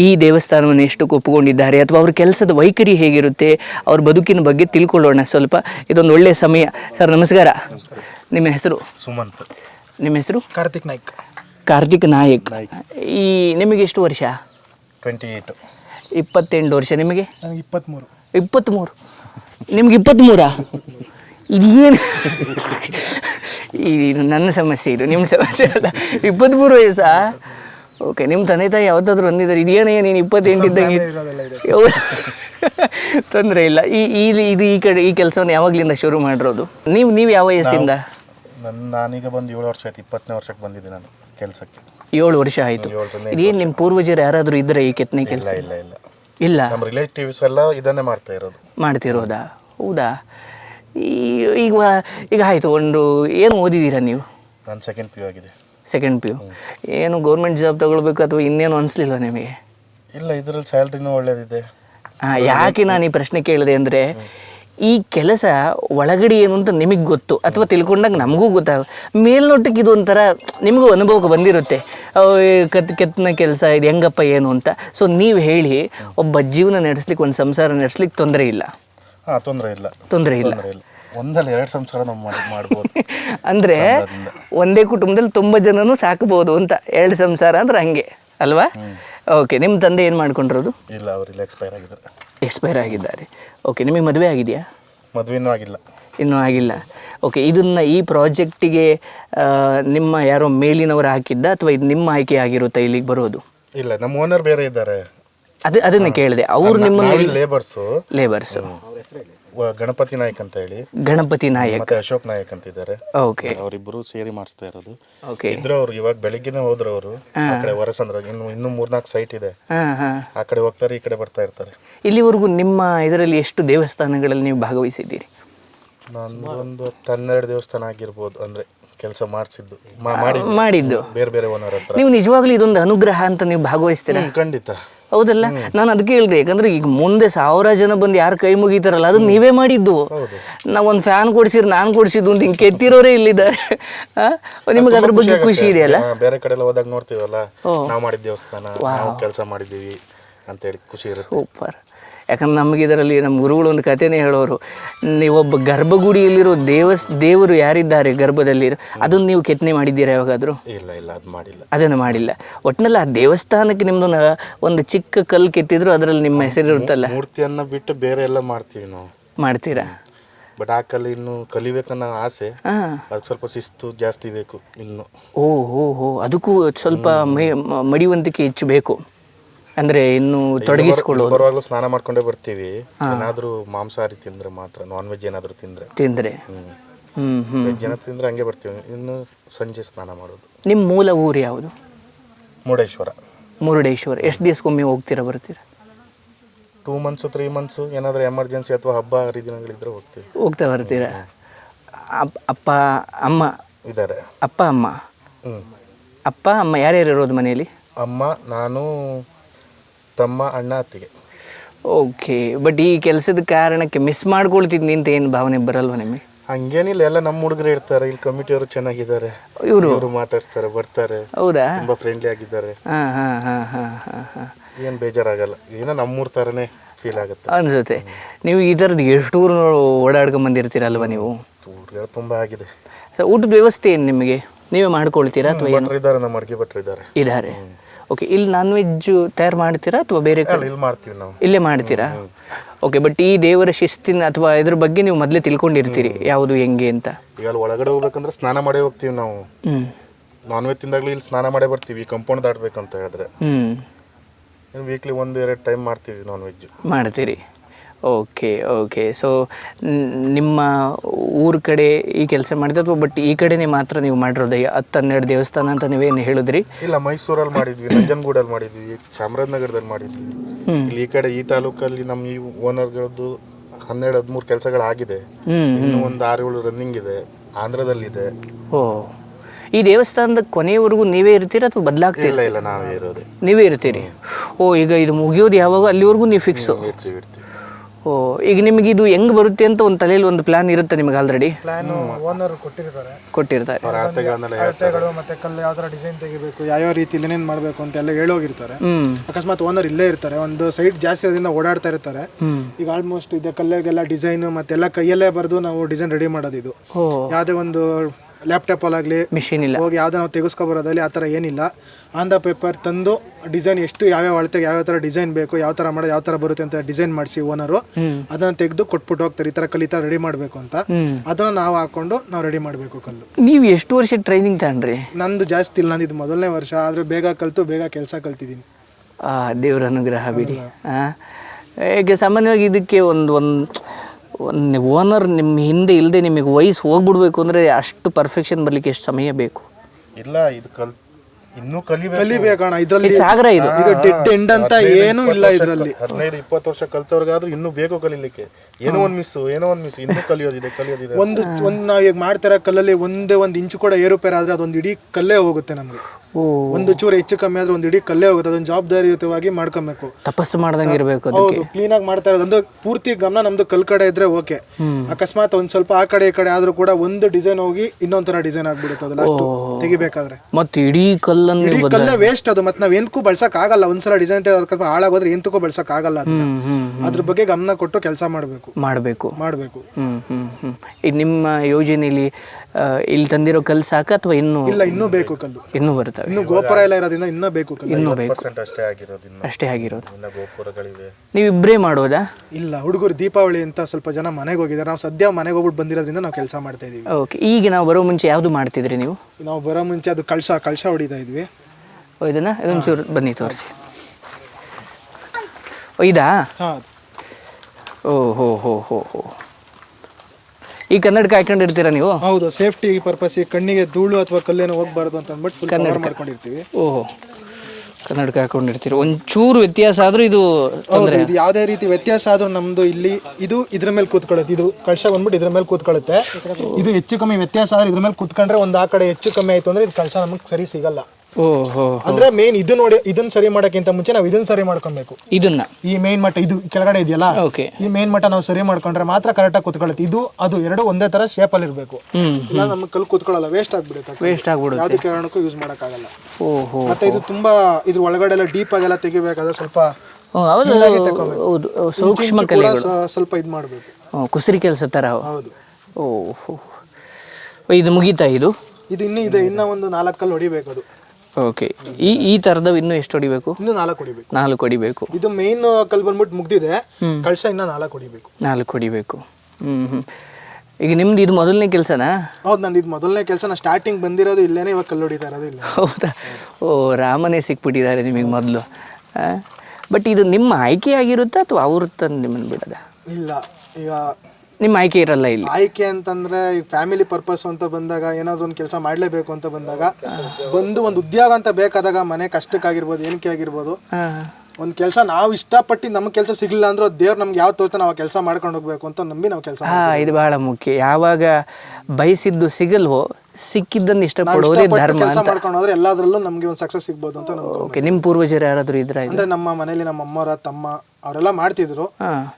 ಈ ದೇವಸ್ಥಾನವನ್ನು ಎಷ್ಟು ಒಪ್ಪಿಕೊಂಡಿದ್ದಾರೆ ಅಥವಾ ಅವ್ರ ಕೆಲಸದ ವೈಖರಿ ಹೇಗಿರುತ್ತೆ ಅವ್ರ ಬದುಕಿನ ಬಗ್ಗೆ ತಿಳ್ಕೊಳ್ಳೋಣ ಸ್ವಲ್ಪ. ಇದೊಂದು ಒಳ್ಳೆಯ ಸಮಯ. ಸರ್ ನಮಸ್ಕಾರ. ನಿಮ್ಮ ಹೆಸರು? ಸುಮಂತ್. ನಿಮ್ಮ ಹೆಸರು? ಕಾರ್ತಿಕ್ ನಾಯ್ಕ್. ಕಾರ್ತಿಕ್ ನಾಯಕ್. ಈ ನಿಮಗೆ ಎಷ್ಟು ವರ್ಷ? ಟ್ವೆಂಟಿ ಏಯ್ಟು ಇಪ್ಪತ್ತೆಂಟು ವರ್ಷ ನಿಮಗೆ? ನನಗೆ ಇಪ್ಪತ್ತ್ಮೂರು ಇಪ್ಪತ್ತ್ಮೂರು ನಿಮ್ಗೆ ಇಪ್ಪತ್ತ್ಮೂರಾ ಇದೇನು ಇದು ನನ್ನ ಸಮಸ್ಯೆ ಇದು ನಿಮ್ಮ ಸಮಸ್ಯೆ ಅಲ್ಲ. ಇಪ್ಪತ್ತ್ಮೂರು ವಯಸ್ಸಾ? ಓಕೆ ನಿಮ್ಮ ತಂದೆ ತಾಯಿ ಯಾವತ್ತಾದ್ರೂ ಅಂದಿದ್ದಾರೆ. ಇದೇನೇ ನೀನು ಇಪ್ಪತ್ತೆಂಟು ಇದ್ದಂಗೆ ತೊಂದರೆ ಇಲ್ಲ. ಈ ಈ ಇದು ಈ ಕಡೆ ಈ ಕೆಲಸವನ್ನು ಯಾವಾಗಲಿಂದ ಶುರು ಮಾಡಿರೋದು? ನೀವು ನೀವು ಯಾವ ವಯಸ್ಸಿಂದ? ನನ್ನ ನಾನೀಗ ಬಂದು ಏಳು ವರ್ಷ ಆಯ್ತು. ಇಪ್ಪತ್ತನೇ ವರ್ಷಕ್ಕೆ ಬಂದಿದ್ದೆ ನಾನು. ಕೆಲಸಕ್ಕೆ. ಏಳು ವರ್ಷ ಆಯಿತು. ಏನು ನಿಮ್ಮ ಪೂರ್ವಜರು ಯಾರಾದರೂ ಇದ್ದರೆ ಈ ಕೆತ್ತನೆ ಕೆಲಸ? ಇಲ್ಲ ಇಲ್ಲ. ಇಲ್ಲ. ನಮ್ಮ ರಿಲೇಟಿವ್ಸ್ ಎಲ್ಲ ಇದನ್ನೇ ಮಾಡ್ತಾ ಇರೋದು. ಮಾಡ್ತಿರೋದಾ? ಹೌದಾ? ಈಗ ಈಗ ಆಯಿತು ಒಂದು ಏನು ಓದಿದ್ದೀರಾ ನೀವು? ನಾನು ಸೆಕೆಂಡ್ ಪಿ ಯು ಆಗಿದೆ. Second P U. ಏನು ಗೌರ್ಮೆಂಟ್ ಜಾಬ್ ತಗೊಳ್ಬೇಕು ಅಥವಾ ಇನ್ನೇನು ಅನಿಸ್ಲಿಲ್ಲ ನಿಮಗೆ? ಇಲ್ಲ ಇದರಲ್ಲಿ ಸ್ಯಾಲ್ರಿನೂ ಒಳ್ಳೇದಿದೆ. ಹಾಂ ಯಾಕೆ ನಾನು ಈ ಪ್ರಶ್ನೆ ಕೇಳಿದೆ ಅಂದರೆ ಈ ಕೆಲಸ ಒಳಗಡೆ ಏನು ಅಂತ ನಿಮಗೆ ಗೊತ್ತು ಅಥವಾ ತಿಳ್ಕೊಂಡಾಗ ನಮಗೂ ಗೊತ್ತಾಗ ಮೇಲ್ನೋಟಕ್ಕೆ ಇದು ಒಂಥರ ನಿಮಗೂ ಅನುಭವಕ್ಕೆ ಬಂದಿರುತ್ತೆ. ಕತ್ ಕೆತ್ತನ ಕೆಲಸ ಇದು ಹೆಂಗಪ್ಪ ಏನು ಅಂತ. ಸೊ ನೀವು ಹೇಳಿ ಒಬ್ಬ ಜೀವನ ನಡೆಸ್ಲಿಕ್ಕೆ ಒಂದು ಸಂಸಾರ ನಡೆಸ್ಲಿಕ್ಕೆ ತೊಂದರೆ ಇಲ್ಲ. ಹಾಂ ತೊಂದರೆ ಇಲ್ಲ. ತೊಂದರೆ ಇಲ್ಲ. ಒಂದಲ್ಲ ಎರಡು ಸಂಸಾರ ನಾವು ಮಾಡಿ ಮಾಡ್ಬೋದು. [LAUGHS] ಅಂದರೆ ಒಂದೇ ಕುಟುಂಬದಲ್ಲಿ ತುಂಬ ಜನನು ಸಾಕಬಹುದು ಅಂತ ಎರಡು ಸಂಸಾರ ಅಂದ್ರೆ ಹಂಗೆ ಅಲ್ವಾ? ಓಕೆ ನಿಮ್ಮ ತಂದೆ ಏನು ಮಾಡ್ಕೊಂಡಿರೋದು? ಇಲ್ಲ ಅವರಿಲ್ಲ ಎಕ್ಸ್ಪೈರ್ ಆಗಿದ್ದಾರೆ. ಎಕ್ಸ್ಪೈರ್ ಆಗಿದ್ದಾರೆ. ಓಕೆ ನಿಮಗೆ ಮದುವೆ ಆಗಿದೆಯಾ? ಮದುವೆನೂ ಆಗಿಲ್ಲ. ಇನ್ನೂ ಆಗಿಲ್ಲ. ಓಕೆ ಇದನ್ನು ಈ ಪ್ರಾಜೆಕ್ಟಿಗೆ ನಿಮ್ಮ ಯಾರೋ ಮೇಲಿನವರು ಹಾಕಿದ್ದ ಅಥವಾ ಇದು ನಿಮ್ಮ ಆಯ್ಕೆ ಆಗಿರುತ್ತೆ ಇಲ್ಲಿಗೆ ಬರೋದು? ಇಲ್ಲ ನಮ್ಮ ಓನರ್ ಬೇರೆ ಇದ್ದಾರೆ. ಅದು ಅದನ್ನೇ ಕೇಳಿದೆ. ಅವ್ರು ನಿಮ್ಮನ್ನು ಲೇಬರ್ಸು ಲೇಬರ್ಸು ಗಣಪತಿ ನಾಯಕ್ ಅಂತ ಹೇಳಿ. ಗಣಪತಿ ನಾಯಕ್. ಮತ್ತೆ ಅಶೋಕ್ ನಾಯಕ್ ಅಂತ ಇದ್ದಾರೆ ಓಕೆ. ಅವರಿಬ್ಬರು ಸೇರಿ ಮಾಡಿಸ್ತಾ ಇರೋದು. ಓಕೆ. ಇದ್ರು ಅವ್ರು ಇವಾಗ ಬೆಳಿಗ್ಗೆನೆ ಹೋದ್ರು ಅವರು. ಆ ಕಡೆ ವರಸಂದ್ರ ಇನ್ನು ಇನ್ನು ಮೂರ್ನಾಲ್ಕು ಸೈಟ್ ಇದೆ. ಹಾಂ ಹಾಂ. ಆ ಕಡೆ ಹೋಗ್ತಾರೆ ಈ ಕಡೆ ಬರ್ತಾ ಇರ್ತಾರೆ. ಇಲ್ಲಿವರೆಗೂ ನಿಮ್ಮ ಇದರಲ್ಲಿ ಎಷ್ಟು ದೇವಸ್ಥಾನಗಳಲ್ಲಿ ನೀವು ಭಾಗವಹಿಸಿದ್ದೀರಿ? ನಾನು ಒಂದು ಹತ್ತು ಹನ್ನೆರಡು ದೇವಸ್ಥಾನ ಆಗಿರ್ಬೋದು ಅಂದ್ರೆ ಕೆಲಸ ಮಾಡಿಸಿದ್ದು ಮಾಡಿ ಮಾಡಿದ್ದು. ಬೇರೆ ಬೇರೆ ಓನರ್ ಹತ್ರ. ನೀವು ನಿಜವಾಗ್ಲೂ ಇದೊಂದು ಅನುಗ್ರಹ ಅಂತ ನೀವು ಭಾಗವಹಿಸ್ತೀರಾ? ಹ್ಮ್, ಖಂಡಿತ. ಹೌದಲ್ಲ? ನಾನು ಅದಕ್ಕೆ ಹೇಳ್ರಿ ಯಾಕಂದ್ರೆ ಈಗ ಮುಂದೆ ಸಾವಿರ ಜನ ಬಂದು ಯಾರು ಕೈ ಮುಗಿತಾರಲ್ಲ ಅದು ನೀವೇ ಮಾಡಿದ್ದು. ನಾವು ಒಂದು ಫ್ಯಾನ್ ಕೊಡಿಸಿರ್ ನಾನು ಕೊಡಿಸಿದ್ದು ಒಂದು ಹಿಂಗೆ ಕೆತ್ತಿರೋರೇ ಇಲ್ಲಿದ್ದಾರೆ. ಆ? ನಿಮಗೆ ಅದ್ರ ಬಗ್ಗೆ ಖುಷಿ ಇದೆಯಲ್ಲ? ಬೇರೆ ಕಡೆ ಎಲ್ಲ ಹೋದಾಗ ನೋಡ್ತೀವಲ್ಲ ನಾವು ಮಾಡಿದ ದೇವಸ್ಥಾನ ಕೆಲಸ ಮಾಡಿದ್ದೀವಿ ಅಂತ ಹೇಳಿ ಖುಷಿ ಇರುತ್ತೆ. ಸೂಪರ್. ಯಾಕಂದ್ರೆ ನಮಗೆ ಇದರಲ್ಲಿ ನಮ್ಮ ಗುರುಗಳು ಒಂದು ಕಥೆನೇ ಹೇಳೋರು ನೀವೊಬ್ಬ ಗರ್ಭಗುಡಿಯಲ್ಲಿರೋ ದೇವಸ್ ದೇವರು ಯಾರಿದ್ದಾರೆ ಗರ್ಭದಲ್ಲಿ ಅದನ್ನು ನೀವು ಕೆತ್ತನೆ ಮಾಡಿದ್ದೀರಾ ಯಾವಾಗಾದರೂ? ಇಲ್ಲ ಇಲ್ಲ ಅದು ಮಾಡಿಲ್ಲ. ಅದನ್ನು ಮಾಡಿಲ್ಲ. ಒಟ್ಟಿನಲ್ಲಿ ಆ ದೇವಸ್ಥಾನಕ್ಕೆ ನಿಮ್ಮದು ಒಂದು ಚಿಕ್ಕ ಕಲ್ಲು ಕೆತ್ತಿದ್ರು ಅದರಲ್ಲಿ ನಿಮ್ಮ ಹೆಸರು ಇರುತ್ತಲ್ಲ? ಮೂರ್ತಿಯನ್ನ ಬಿಟ್ಟು ಬೇರೆ ಎಲ್ಲ ಮಾಡ್ತೀವಿ ನಾವು. ಮಾಡ್ತೀರಾ? ಬಟ್ ಆ ಕಲೆ ಇನ್ನು ಕಲಿಬೇಕನ್ನೋ ಆಸೆ. ಹಾಂ. ಅದಕ್ಕೆ ಸ್ವಲ್ಪ ಶಿಸ್ತು ಜಾಸ್ತಿ ಬೇಕು ಇನ್ನು. ಓ ಹೋ ಹೋ ಅದಕ್ಕೂ ಸ್ವಲ್ಪ ಮಡಿವಂತಿಕೆ ಹೆಚ್ಚು ಬೇಕು. ಅಂದರೆ ಇನ್ನು ತೊಡಗಿಸ್ಕೊಳ್ಳೋದು. ಬರುವಾಗಲೂ ಸ್ನಾನ ಮಾಡ್ಕೊಂಡೇ ಬರ್ತೀವಿ. ಏನಾದ್ರೂ ಮಾಂಸಾಹಾರಿ ತಿಂದ್ರೆ ಮಾತ್ರ ನಾನ್ ವೆಜ್ ಏನಾದ್ರೂ ತಿಂದ್ರೆ. ತಿಂದ್ರೆ. ಹ್ಮ್. ಹ್ಮ್ ವೆಜ್ ಏನಾದ್ರು ತಿಂದ್ರೆ ಹಂಗೆ ಬರ್ತೀವಿ. ಇನ್ನು ಸಂಜೆ ಸ್ನಾನ ಮಾಡೋದು. ನಿಮ್ಮ ಮೂಲ ಊರು ಯಾವುದು? ಮುರುಡೇಶ್ವರ. ಮುರುಡೇಶ್ವರ. ಎಷ್ಟು ದಿವಸಕ್ಕೊಮ್ಮೆ ಹೋಗ್ತೀರಾ ಬರ್ತೀರಾ? ಟೂ ಮಂತ್ಸು ತ್ರೀ ಮಂತ್ಸು ಏನಾದ್ರೂ ಎಮರ್ಜೆನ್ಸಿ ಅಥವಾ ಹಬ್ಬ ಹರಿದಿನಗಳಿದ್ರೆ ಹೋಗ್ತೀವಿ. ಹೋಗ್ತಾ ಬರ್ತೀರಾ? ಅಪ್- ಅಪ್ಪ ಅಮ್ಮ? ಇದ್ದಾರೆ ಅಪ್ಪ ಅಮ್ಮ? ಹ್ಞೂ ಅಪ್ಪ ಅಮ್ಮ ಯಾರ್ಯಾರು ಇರೋದು ಮನೆಯಲ್ಲಿ? ಅಮ್ಮ ನಾನು ತಮ್ಮ ಅಣ್ಣ ಅತ್ತಿಗೆ. ಓಕೆ ಬಟ್ ಈ ಕೆಲಸದ ಕಾರಣಕ್ಕೆ ಮಿಸ್ ಮಾಡ್ಕೊಳ್ತಿದ್ ಅಂತ ಏನು ಭಾವನೆ ಬರಲ್ವಾ ನಿಮಗೆ? ಹಂಗೇನಿಲ್ಲ ಎಲ್ಲ ನಮ್ಮ ಹುಡುಗರು ಇರ್ತಾರೆ ಇಲ್ಲಿ ಕಮಿಟಿಯವರು ಚೆನ್ನಾಗಿದ್ದಾರೆ. ಇವರು? ಇವರು ಮಾತಾಡ್ತಾರೆ ಬರ್ತಾರೆ. ಹೌದಾ? ತುಂಬಾ ಫ್ರೆಂಡ್ಲಿ ಆಗಿದ್ದಾರೆ. ಹಾಂ ಹಾಂ ಹಾಂ ಹಾಂ ಹಾಂ ಹಾಂ. ಏನ್ ಬೇಜಾರಾಗಲ್ಲ. ಏನೋ ನಮ್ಮೂರ್ ತರನೇ ಫೀಲ್ ಆಗುತ್ತೆ. ಅನ್ಸುತ್ತೆ. ನೀವು ಈ ಥರದ್ದು ಎಷ್ಟು ಊರು ಓಡಾಡ್ಕೊಂಡ್ ಅಲ್ವಾ ನೀವು ಊರುಗಳು ತುಂಬಾ ಆಗಿದೆ. ಊಟದ ವ್ಯವಸ್ಥೆ ಏನು ನಿಮಗೆ? ನೀವೇ ಮಾಡ್ಕೊಳ್ತೀರಾ ಅಥವಾ ಭಟ್ರು ಇದ್ದಾರೆ ನಮ್ಮ ಅಡುಗೆ ಭಟ್ರು ಇದ್ದಾರೆ. ಇದ್ದಾರೆ. ಓಕೆ ಇಲ್ಲಿ ನಾನ್ ವೆಜ್ ತಯಾರು ಮಾಡ್ತೀರಾ ಅಥವಾ ಬೇರೆ ಕಡೆ ಇಲ್ಲಿ ಮಾಡ್ತೀವಿ ನಾವು. ಇಲ್ಲೇ ಮಾಡ್ತೀರಾ? ಓಕೆ ಬಟ್ ಈ ದೇವರ ಶಿಸ್ತಿನ ಅಥವಾ ಇದ್ರ ಬಗ್ಗೆ ನೀವು ಮೊದಲೇ ತಿಳ್ಕೊಂಡಿರ್ತೀರಿ ಯಾವುದು ಹೆಂಗೆ ಅಂತ? ಈಗ ಅಲ್ಲಿ ಒಳಗಡೆ ಹೋಗ್ಬೇಕಂದ್ರೆ ಸ್ನಾನ ಮಾಡೇ ಹೋಗ್ತೀವಿ ನಾವು. ನಾನ್ ವೆಜ್ ತಿಂದಾಗ್ಲೂ ಇಲ್ಲಿ ಸ್ನಾನ ಮಾಡೇ ಬರ್ತೀವಿ ಕಂಪೌಂಡ್ ದಾಟ್ಬೇಕಂತ ಹೇಳಿದ್ರೆ. ಹ್ಮ್. ವೀಕ್ಲಿ ಒಂದು ಎರಡು ಟೈಮ್ ಮಾಡ್ತೀವಿ ನಾನ್ ವೆಜ್ ಮಾಡ್ತೀರಿ. ಓಕೆ ಓಕೆ ಸೊ ನಿಮ್ಮ ಊರ ಕಡೆ ಈ ಕೆಲಸ ಮಾಡಿದ್ರೆ ಅಥವಾ ಬಟ್ ಈ ಕಡೆನೇ ಮಾತ್ರ ನೀವು ಮಾಡಿರೋದು? ಹತ್ತು ಹನ್ನೆರಡು ದೇವಸ್ಥಾನ ಅಂತ ನೀವೇನು ಹೇಳಿದ್ರಿ? ಇಲ್ಲ ಮೈಸೂರಲ್ಲಿ ಮಾಡಿದ್ವಿ ನಂಜನಗೂಡಲ್ಲಿ ಮಾಡಿದ್ವಿ ಚಾಮರಾಜನಗರದಲ್ಲಿ ಮಾಡಿದ್ವಿ. ಇಲ್ಲಿ ಈ ಕಡೆ ಈ ತಾಲೂಕಲ್ಲಿ ನಮ್ಮ ಈ ಓನರ್ಗಳದ್ದು ಹನ್ನೆರಡು ಹದಿಮೂರು ಕೆಲಸಗಳಾಗಿದೆ. ಇನ್ನು ಒಂದು ಆರು ಏಳು ರನ್ನಿಂಗ್ ಇದೆ ಆಂಧ್ರದಲ್ಲಿದೆ. ಓ. ಈ ದೇವಸ್ಥಾನದ ಕೊನೆಯವರೆಗೂ ನೀವೇ ಇರ್ತೀರಾ ಅಥವಾ ಬದಲಾಗ್ತಿಲ್ಲ ಇಲ್ಲ ನಾವೇ ಇರೋದು. ನೀವೇ ಇರ್ತೀರಿ? ಓ ಈಗ ಇದು ಮುಗಿಯೋದು ಯಾವಾಗ? ಅಲ್ಲಿವರೆಗೂ ನೀವು ಫಿಕ್ಸು ಓ ಈಗ ನಿಮಗೆ ಇದು ಹೆಂಗ್ ಬರುತ್ತೆ ಅಂತ ಒಂದು ತಲೆಯಲ್ಲಿ ಒಂದು ಪ್ಲಾನ್ ಇರುತ್ತೆ ನಿಮಗೆ ಆಲ್ರೆಡಿ ಪ್ಲಾನ್ ಓನರ್ ಕೊಟ್ಟಿರ್ತಾರೆ. ಕೊಟ್ಟಿರ್ತಾರೆ. ಅಳತೆಗಳು ಮತ್ತೆ ಕಲ್ಲು ಯಾವ ತರ ಡಿಸೈನ್ ತೆಗಿಬೇಕು ಯಾವ ರೀತಿ ಏನೇನ್ ಮಾಡಬೇಕು ಅಂತ ಎಲ್ಲ ಹೇಳೋಗಿರ್ತಾರೆ ಅಕಸ್ಮಾತ್ ಓನರ್ ಇಲ್ಲೇ ಇರ್ತಾರೆ ಒಂದು ಸೈಟ್ ಜಾಸ್ತಿ ಇರೋದ್ರಿಂದ ಓಡಾಡ್ತಾ ಇರ್ತಾರೆ. ಈಗ ಆಲ್ಮೋಸ್ಟ್ ಇದೆ ಕಲ್ಲಿಗೆಲ್ಲ ಡಿಸೈನ್ ಮತ್ತೆಲ್ಲ ಕೈಯಲ್ಲೇ ಬರೆದು ನಾವು ಡಿಸೈನ್ ರೆಡಿ ಮಾಡೋದು ಇದು ಯಾವುದೇ ಒಂದು ಲ್ಯಾಪ್ಟಾಪ್ ಅಲ್ಲಾಗಲಿ ಮಿಷಿನ್ ಇಲ್ಲ. ಹೋಗಿ ಯಾವ್ದೋ ನಾವು ತೆಗೆಸ್ಕೊಬರೋದಲ್ಲಿ ಆ ಥರ ಏನಿಲ್ಲ. ಆನ್ ದ ಪೇಪರ್ ತಂದು ಡಿಸೈನ್ ಎಷ್ಟು ಯಾವ್ಯಾವ ಅಳತೆಗೆ ಯಾವ್ಯಾವ ಥರ ಡಿಸೈನ್ ಬೇಕು ಯಾವ ಥರ ಮಾಡೋದು ಯಾವ ಥರ ಬರುತ್ತೆ ಅಂತ ಡಿಸೈನ್ ಮಾಡಿಸಿ ಓನರು ಅದನ್ನ ತೆಗೆದು ಕೊಟ್ಬಿಟ್ಟು ಹೋಗ್ತಾರೆ ಈ ಥರ ಕಲಿತಾ ರೆಡಿ ಮಾಡಬೇಕು ಅಂತ. ಅದನ್ನ ನಾವು ಹಾಕೊಂಡು ನಾವು ರೆಡಿ ಮಾಡಬೇಕು ಕಲ್ಲು. ನೀವು ಎಷ್ಟು ವರ್ಷ ಟ್ರೈನಿಂಗ್ ತಗೊಂಡ್ರಿ? ನಂದು ಜಾಸ್ತಿ ಇಲ್ಲ ನಂದು ಇದು ಮೊದಲನೇ ವರ್ಷ ಆದರೂ ಬೇಗ ಕಲಿತು ಬೇಗ ಕೆಲಸ ಕಲ್ತಿದ್ದೀನಿ. ಆ ದೇವರ ಅನುಗ್ರಹ ಬಿಡಿ. ಹಾಂ ಏಕೆ ಸಾಮಾನ್ಯವಾಗಿ ಇದಕ್ಕೆ ಒಂದು ಒಂದು ಓನರ್, ನಿಮ್ಮ ಹಿಂದೆ ಇಲ್ಲದೆ ನಿಮಗೆ ವಯಸ್ಸು ಹೋಗ್ಬಿಡ್ಬೇಕು ಅಂದರೆ ಅಷ್ಟು ಪರ್ಫೆಕ್ಷನ್ ಬರಲಿಕ್ಕೆ ಎಷ್ಟು ಸಮಯ ಬೇಕು? ಇಲ್ಲ, ಇದು ಕಲ್ ಇನ್ನೂ ಕಲಿಬೇಕು. ಕಲಿಬೇಕಣ್ಣ ಇದರಲ್ಲಿ ಇದು ಸಾಗರ ಇದು. ಇದು ಡೆಡ್ ಎಂಡ್ ಅಂತ ಏನೂ ಇಲ್ಲ ಇದರಲ್ಲಿ. ಹದಿನೈದು ಇಪ್ಪತ್ತು ವರ್ಷ ಕಲ್ತವ್ರಿಗಾದ್ರೂ ಇನ್ನೂ ಬೇಕು ಕಲೀಲಿಕ್ಕೆ. ಏನೋ ಒಂದ್ ಮಿಸ್ ಏನೋ ಒಂದ್ ಮಿಸ್ ಇನ್ನೂ ಕಲಿಯೋದಿದೆ ಕಲಿಯೋದಿದೆ ಒಂದು ಒಂದು ನಾವು ಈಗ ಮಾಡ್ತಿರೋ ಕಲ್ಲಲ್ಲಿ ಒಂದೇ ಒಂದು ಇಂಚು ಕೂಡ ಏರುಪೇರು ಆದ್ರೆ ಅದೊಂದು ಇಡೀ ಕಲ್ಲೇ ಹೋಗುತ್ತೆ ನಮ್ಗೆ. ಓ. ಒಂದು ಚೂರು ಹೆಚ್ಚು ಕಮ್ಮಿ ಆದ್ರೆ ಒಂದು ಇಡೀ ಕಲ್ಲೇ ಹೋಗುತ್ತೆ ಅದೊಂದು ಜವಾಬ್ದಾರಿಯುತವಾಗಿ ಮಾಡ್ಕೊಬೇಕು. ತಪಸ್ಸು ಮಾಡ್ದಂಗೆ ಇರಬೇಕು ಹೌದು ಕ್ಲೀನ್ ಆಗಿ ಮಾಡ್ತಾ ಇರೋದು. ಒಂದು ಪೂರ್ತಿ ಗಮನ ನಮ್ದು ಕಲ್ ಕಡೆ ಇದ್ರೆ ಓಕೆ. ಅಕಸ್ಮಾತ್ ಒಂದ್ ಸ್ವಲ್ಪ ಆ ಕಡೆ ಈ ಕಡೆ ಆದ್ರೂ ಕೂಡ ಒಂದು ಡಿಸೈನ್ ಹೋಗಿ ಇನ್ನೊಂದ್ ತರ ಡಿಸೈನ್ ಆಗ್ಬಿಡುತ್ತೆ ಅದು ಲಾಸ್ಟ್ ತೆಗಿಬೇಕಾದ್ರೆ. ಮತ್ತೆ ಇಡೀ ಕಲ್ಲನ್ನು ಇಡೀ ನೀವು ಕಲ್ಲೇ ವೇಸ್ಟ್ ಅದು. ಮತ್ತೆ ನಾವ್ ಎಂತಕ್ಕೂ ಬಳಸಕ್ ಆಗಲ್ಲ ಒಂದ್ಸಲ ಡಿಸೈನ್ ತೆಗೆದ ಹಾಳಾಗೋದ್ರೆ ಎಂತಕ್ಕೂ ಬಳಸಕ್ ಆಗಲ್ಲ ಅದ್ರ ಬಗ್ಗೆ ಗಮನ ಕೊಟ್ಟು ಕೆಲಸ ಮಾಡಬೇಕು. ಮಾಡಬೇಕು. ಮಾಡಬೇಕು. ಹ್ಮ್ ಹ್ಮ್ ಹ್ಮ್. ಈಗ ನಿಮ್ಮ ಯೋಜನೆಯಲ್ಲಿ ಇಲ್ಲಿ ತಂದಿರೋ ಕಲ್ಲು ಸಾಕ ಅಥವಾ ಇನ್ನೂ ಇಲ್ಲ ಇನ್ನೂ ಬೇಕು ಕಲ್ಲು. ಇನ್ನೂ ಬರ್ತವೆ ಇನ್ನು ಗೋಪುರ ಎಲ್ಲ ಇರೋದ್ರಿಂದ ಇನ್ನೂ ಬೇಕು ಕಲ್ಲು. ಇನ್ನೂ ಬೇಕು. ಅಷ್ಟೇ ಆಗಿರೋದು ಇನ್ನು. ಅಷ್ಟೇ ಆಗಿರೋದು. ಇನ್ನ ಗೋಪುರಗಳಿವೆ. ನೀವು ಇಬ್ಬರೇ ಮಾಡೋದಾ? ಇಲ್ಲ ಹುಡುಗರು ದೀಪಾವಳಿ ಅಂತ ಸ್ವಲ್ಪ ಜನ ಮನೆಗೆ ಹೋಗಿದ್ದಾರೆ. ನಾವು ಸದ್ಯ ಮನೆಗೆ ಹೋಗ್ಬಿಟ್ಟು ಬಂದಿರೋದ್ರಿಂದ ನಾವು ಕೆಲಸ ಮಾಡ್ತಾ ಇದೀವಿ. ಓಕೆ ಈಗ ನಾವು ಬರೋ ಮುಂಚೆ ಯಾವುದು ಮಾಡ್ತಿದ್ರಿ ನೀವು? ನಾವು ಬರೋ ಮುಂಚೆ ಅದು ಕಳ್ಸ ಕಳ್ಸ ಹೊಡಿತಾ ಇದ್ವಿ. ಓ ಇದನ್ನ ಇದೊಂಚೂರು ಬನ್ನಿ ತೋರಿಸಿ. ಓ ಇದಾ? ಹಾ. ಓ ಹೋ ಹೋ ಹೋ ಹೋ. ಈ ಕನ್ನಡಕ ಹಾಕೊಂಡಿರ್ತೀರಾ ನೀವು? ಹೌದು ಸೇಫ್ಟಿ ಪರ್ಪಸ್ ಈ ಕಣ್ಣಿಗೆ ಧೂಳು ಅಥವಾ ಕಲ್ಲೇನು ಹೋಗ್ಬಾರ್ದು ಅಂತ ಅಂದ್ಬಿಟ್ಟು ಫುಲ್ ಕವರ್ ಮಾಡ್ಕೊಂಡಿರ್ತೀವಿ. ಓಹೋ ಕನ್ನಡಕ ಹಾಕೊಂಡಿರ್ತೀರಿ? ಒಂಚೂರು ವ್ಯತ್ಯಾಸ ಆದರೂ ಇದು ಹೌದು ಇದು ಯಾವುದೇ ರೀತಿ ವ್ಯತ್ಯಾಸ ಆದ್ರೂ ನಮ್ದು ಇಲ್ಲಿ ಇದು ಇದ್ರ ಮೇಲೆ ಕೂತ್ಕೊಳ್ಳುತ್ತೆ. ಇದು ಕಳಶ ಬಂದ್ಬಿಟ್ಟು ಇದ್ರ ಮೇಲೆ ಕೂತ್ಕೊಳ್ಳುತ್ತೆ. ಇದು ಹೆಚ್ಚು ಕಮ್ಮಿ ವ್ಯತ್ಯಾಸ ಆದ್ರೆ ಇದ್ರ ಮೇಲೆ ಕೂತ್ಕೊಂಡ್ರೆ ಒಂದು ಆ ಕಡೆ ಹೆಚ್ಚು ಕಮ್ಮಿ ಆಯ್ತು ಅಂದ್ರೆ ಇದು ಕಳ್ಸ ನಮಗೆ ಸರಿ ಸಿಗಲ್ಲ. ಓ ಹೋ. ಅಂದ್ರೆ ಮೇನ್ ಇದು ನೋಡಿ ಇದನ್ನ ಸರಿ ಮಾಡೋಕ್ಕಿಂತ ಮುಂಚೆ ನಾವು ಇದನ್ನ ಸರಿ ಮಾಡ್ಕೊಬೇಕು. ಇದನ್ನ. ಈ ಮೇನ್ ಮಟ್ಟ ಇದು ಕೆಳಗಡೆ ಇದೆಯಲ್ಲ? ಓಕೆ. ಈ ಮೇನ್ ಮಟ್ಟ ನಾವು ಸರಿ ಮಾಡ್ಕೊಂಡ್ರೆ ಮಾತ್ರ ಕರೆಕ್ಟಾಗಿ ಕೂತ್ಕೊಳ್ಳುತ್ತೆ. ಇದು ಅದು ಎರಡು ಒಂದೇ ತರ ಶೇಪ್ ಅಲ್ಲಿ ಇರಬೇಕು. ಇಲ್ಲ ನಮಗೆ ಕಲ್ ಕೂತ್ಕೊಳ್ಳಲ್ಲ ವೇಸ್ಟ್ ಆಗ್ಬಿಡುತ್ತೆ ವೇಸ್ಟ್ ಆಗ್ಬಿಡುತ್ತೆ. ಯಾವುದೇ ಕಾರಣಕ್ಕೂ ಯೂಸ್ ಮಾಡೋಕ್ಕಾಗಲ್ಲ. ಓ ಹೋ. ಮತ್ತೆ ಇದು ತುಂಬಾ ಇದ್ರ ಒಳಗಡೆ ಎಲ್ಲ ಡೀಪ್ ಆಗೆಲ್ಲ ತೆಗಿಬೇಕಾದ್ರೆ ಸ್ವಲ್ಪ ಹೌದು ಸೂಕ್ಷ್ಮ ಕಲೆಗಳು ಸ್ವಲ್ಪ ಇದು ಮಾಡಬೇಕು. ಕುಸರಿ ಕೆಲಸ ಥರ ಹೌದು. ಓಹೋ. ಇದು ಮುಗೀತಾ ಇದು? ಇದು ಇನ್ನೂ ಇದೆ ಇನ್ನೂ ಒಂದು ನಾಲ್ಕಲ್ಲಿ ಕಲ್ಲು ಹೊಡಿಬೇಕು ಅದು. ಓಕೆ ಈ ಈ ತರದ ಇನ್ನೂ ಎಷ್ಟು ಹೊಡಿಬೇಕು? ಇನ್ನು ನಾಲ್ಕು ಹೊಡಿಬೇಕು. ನಾಲ್ಕು ಹೊಡಿಬೇಕು. ಇದು ಮೇನ್ ಕಲ್ ಬಂದ್ಬಿಟ್ಟು ಮುಗ್ದಿದೆ. ಕಳ್ಸ ಇನ್ನ ನಾಲ್ಕು ಹೊಡಿಬೇಕು. ನಾಲ್ಕು ಹೊಡಿಬೇಕು. ಹ್ಞೂ ಈಗ ನಿಮ್ದು ಇದು ಮೊದಲನೇ ಕೆಲಸನಾ? ಹೌದು ನಂದು ಇದು ಮೊದಲನೇ ಕೆಲಸ. ಸ್ಟಾರ್ಟಿಂಗ್ ಬಂದಿರೋದು ಇಲ್ಲೇನೆ ಇವಾಗ ಕಲ್ಲು ಹೊಡಿತಾ ಇರೋದು ಇಲ್ಲ ಹೌದಾ? ಓ ರಾಮನೇ ಸಿಕ್ಬಿಟ್ಟಿದ್ದಾರೆ ನಿಮಗೆ ಮೊದಲು. ಬಟ್ ಇದು ನಿಮ್ಮ ಆಯ್ಕೆ ಆಗಿರುತ್ತಾ ಅಥವಾ ಅವ್ರ ತಂದು ನಿಮ್ಮನ್ನು ಬಿಡೋದ? ಇಲ್ಲ. ಈಗ ನಿಮ್ಮ ಆಯ್ಕೆ ಇರಲ್ಲ ಇಲ್ಲಿ. ಆಯ್ಕೆ ಅಂತಂದ್ರೆ ಈ ಫ್ಯಾಮಿಲಿ ಪರ್ಪಸ್ ಅಂತ ಬಂದಾಗ ಏನಾದ್ರು ಒಂದು ಕೆಲಸ ಮಾಡಲೇಬೇಕು ಅಂತ ಬಂದಾಗ ಬಂದು ಒಂದು ಉದ್ಯೋಗ ಅಂತ ಬೇಕಾದಾಗ ಮನೆ ಕಷ್ಟಕ್ಕಾಗಿರ್ಬೋದು ಏನಕ್ಕೆ ಆಗಿರ್ಬೋದು ಒಂದು ಕೆಲಸ ನಾವು ಇಷ್ಟಪಟ್ಟು ನಮ್ಮ ಕೆಲಸ ಸಿಗಲಿಲ್ಲ ಅಂದ್ರೆ ದೇವ್ರು ನಮ್ಗೆ ಯಾವ ತೋರ್ತ ನಾವು ಕೆಲಸ ಮಾಡ್ಕೊಂಡು ಹೋಗ್ಬೇಕು ಅಂತ ನಂಬಿ ನಾವು ಕೆಲಸ ಹಾ ಇದು ಬಹಳ ಮುಖ್ಯ. ಯಾವಾಗ ಬಯಸಿದ್ದು ಸಿಗಲ್ವೋ ಸಿಕ್ಕಿದ್ದನ್ನು ಇಷ್ಟಪಡೋದೇ ಧರ್ಮ ಕೆಲಸ ಮಾಡ್ಕೊಂಡು ಹೋದ್ರೆ ಎಲ್ಲಾದ್ರಲ್ಲೂ ನಮ್ಗೆ ಒಂದು ಸಕ್ಸಸ್ ಸಿಗ್ಬೋದು ಅಂತ ನಮ್ಗೆ ಓಕೆ ನಿಮ್ಮ ಪೂರ್ವಜರು ಯಾರಾದರೂ ಇದ್ರೆ ಅಂದ್ರೆ ನಮ್ಮ ಮನೇಲಿ ನಮ್ಮ ಅಮ್ಮರ ತಮ್ಮ ಅವರೆಲ್ಲ ಮಾಡ್ತಿದ್ರು.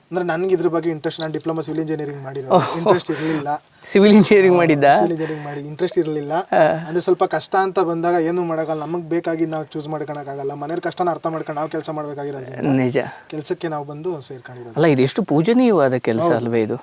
ಅಂದ್ರೆ ನನ್ಗೆ ಇದ್ರ ಬಗ್ಗೆ ಇಂಟ್ರೆಸ್ಟ್ ನಾನು ಡಿಪ್ಲೊಮಾ ಸಿವಿಲ್ ಇಂಜಿನಿಯರಿಂಗ್ ಮಾಡಿರೋ ಇಂಟ್ರೆಸ್ಟ್ ಇರಲಿಲ್ಲ. ಸಿವಿಲ್ ಇಂಜಿನಿಯರಿಂಗ್ ಮಾಡಿದ್ದ? ಸಿವಿಲ್ ಇಂಜಿನಿಯರಿಂಗ್ ಮಾಡಿ ಇಂಟ್ರೆಸ್ಟ್ ಇರಲಿಲ್ಲ. ಅಂದ್ರೆ ಸ್ವಲ್ಪ ಕಷ್ಟ ಅಂತ ಬಂದಾಗ ಏನು ಮಾಡೋಕ್ಕಲ್ಲ ನಮಗೆ ಬೇಕಾಗಿ ನಾವು ಚೂಸ್ ಮಾಡ್ಕೊಳಕ್ಕಾಗಲ್ಲ. ಮನೆಯ ಕಷ್ಟನ ಅರ್ಥ ಮಾಡ್ಕೊಂಡು ನಾವು ಕೆಲಸ ಮಾಡ್ಬೇಕಾಗಿರೋದು ನಿಜ. ಕೆಲಸಕ್ಕೆ ನಾವು ಬಂದು ಸೇರ್ಕೊಂಡಿರೋದು. ಅಲ್ಲ ಇದೆಷ್ಟು ಪೂಜನೀಯವಾದ ಕೆಲಸ ಅಲ್ವೇ ಇದು?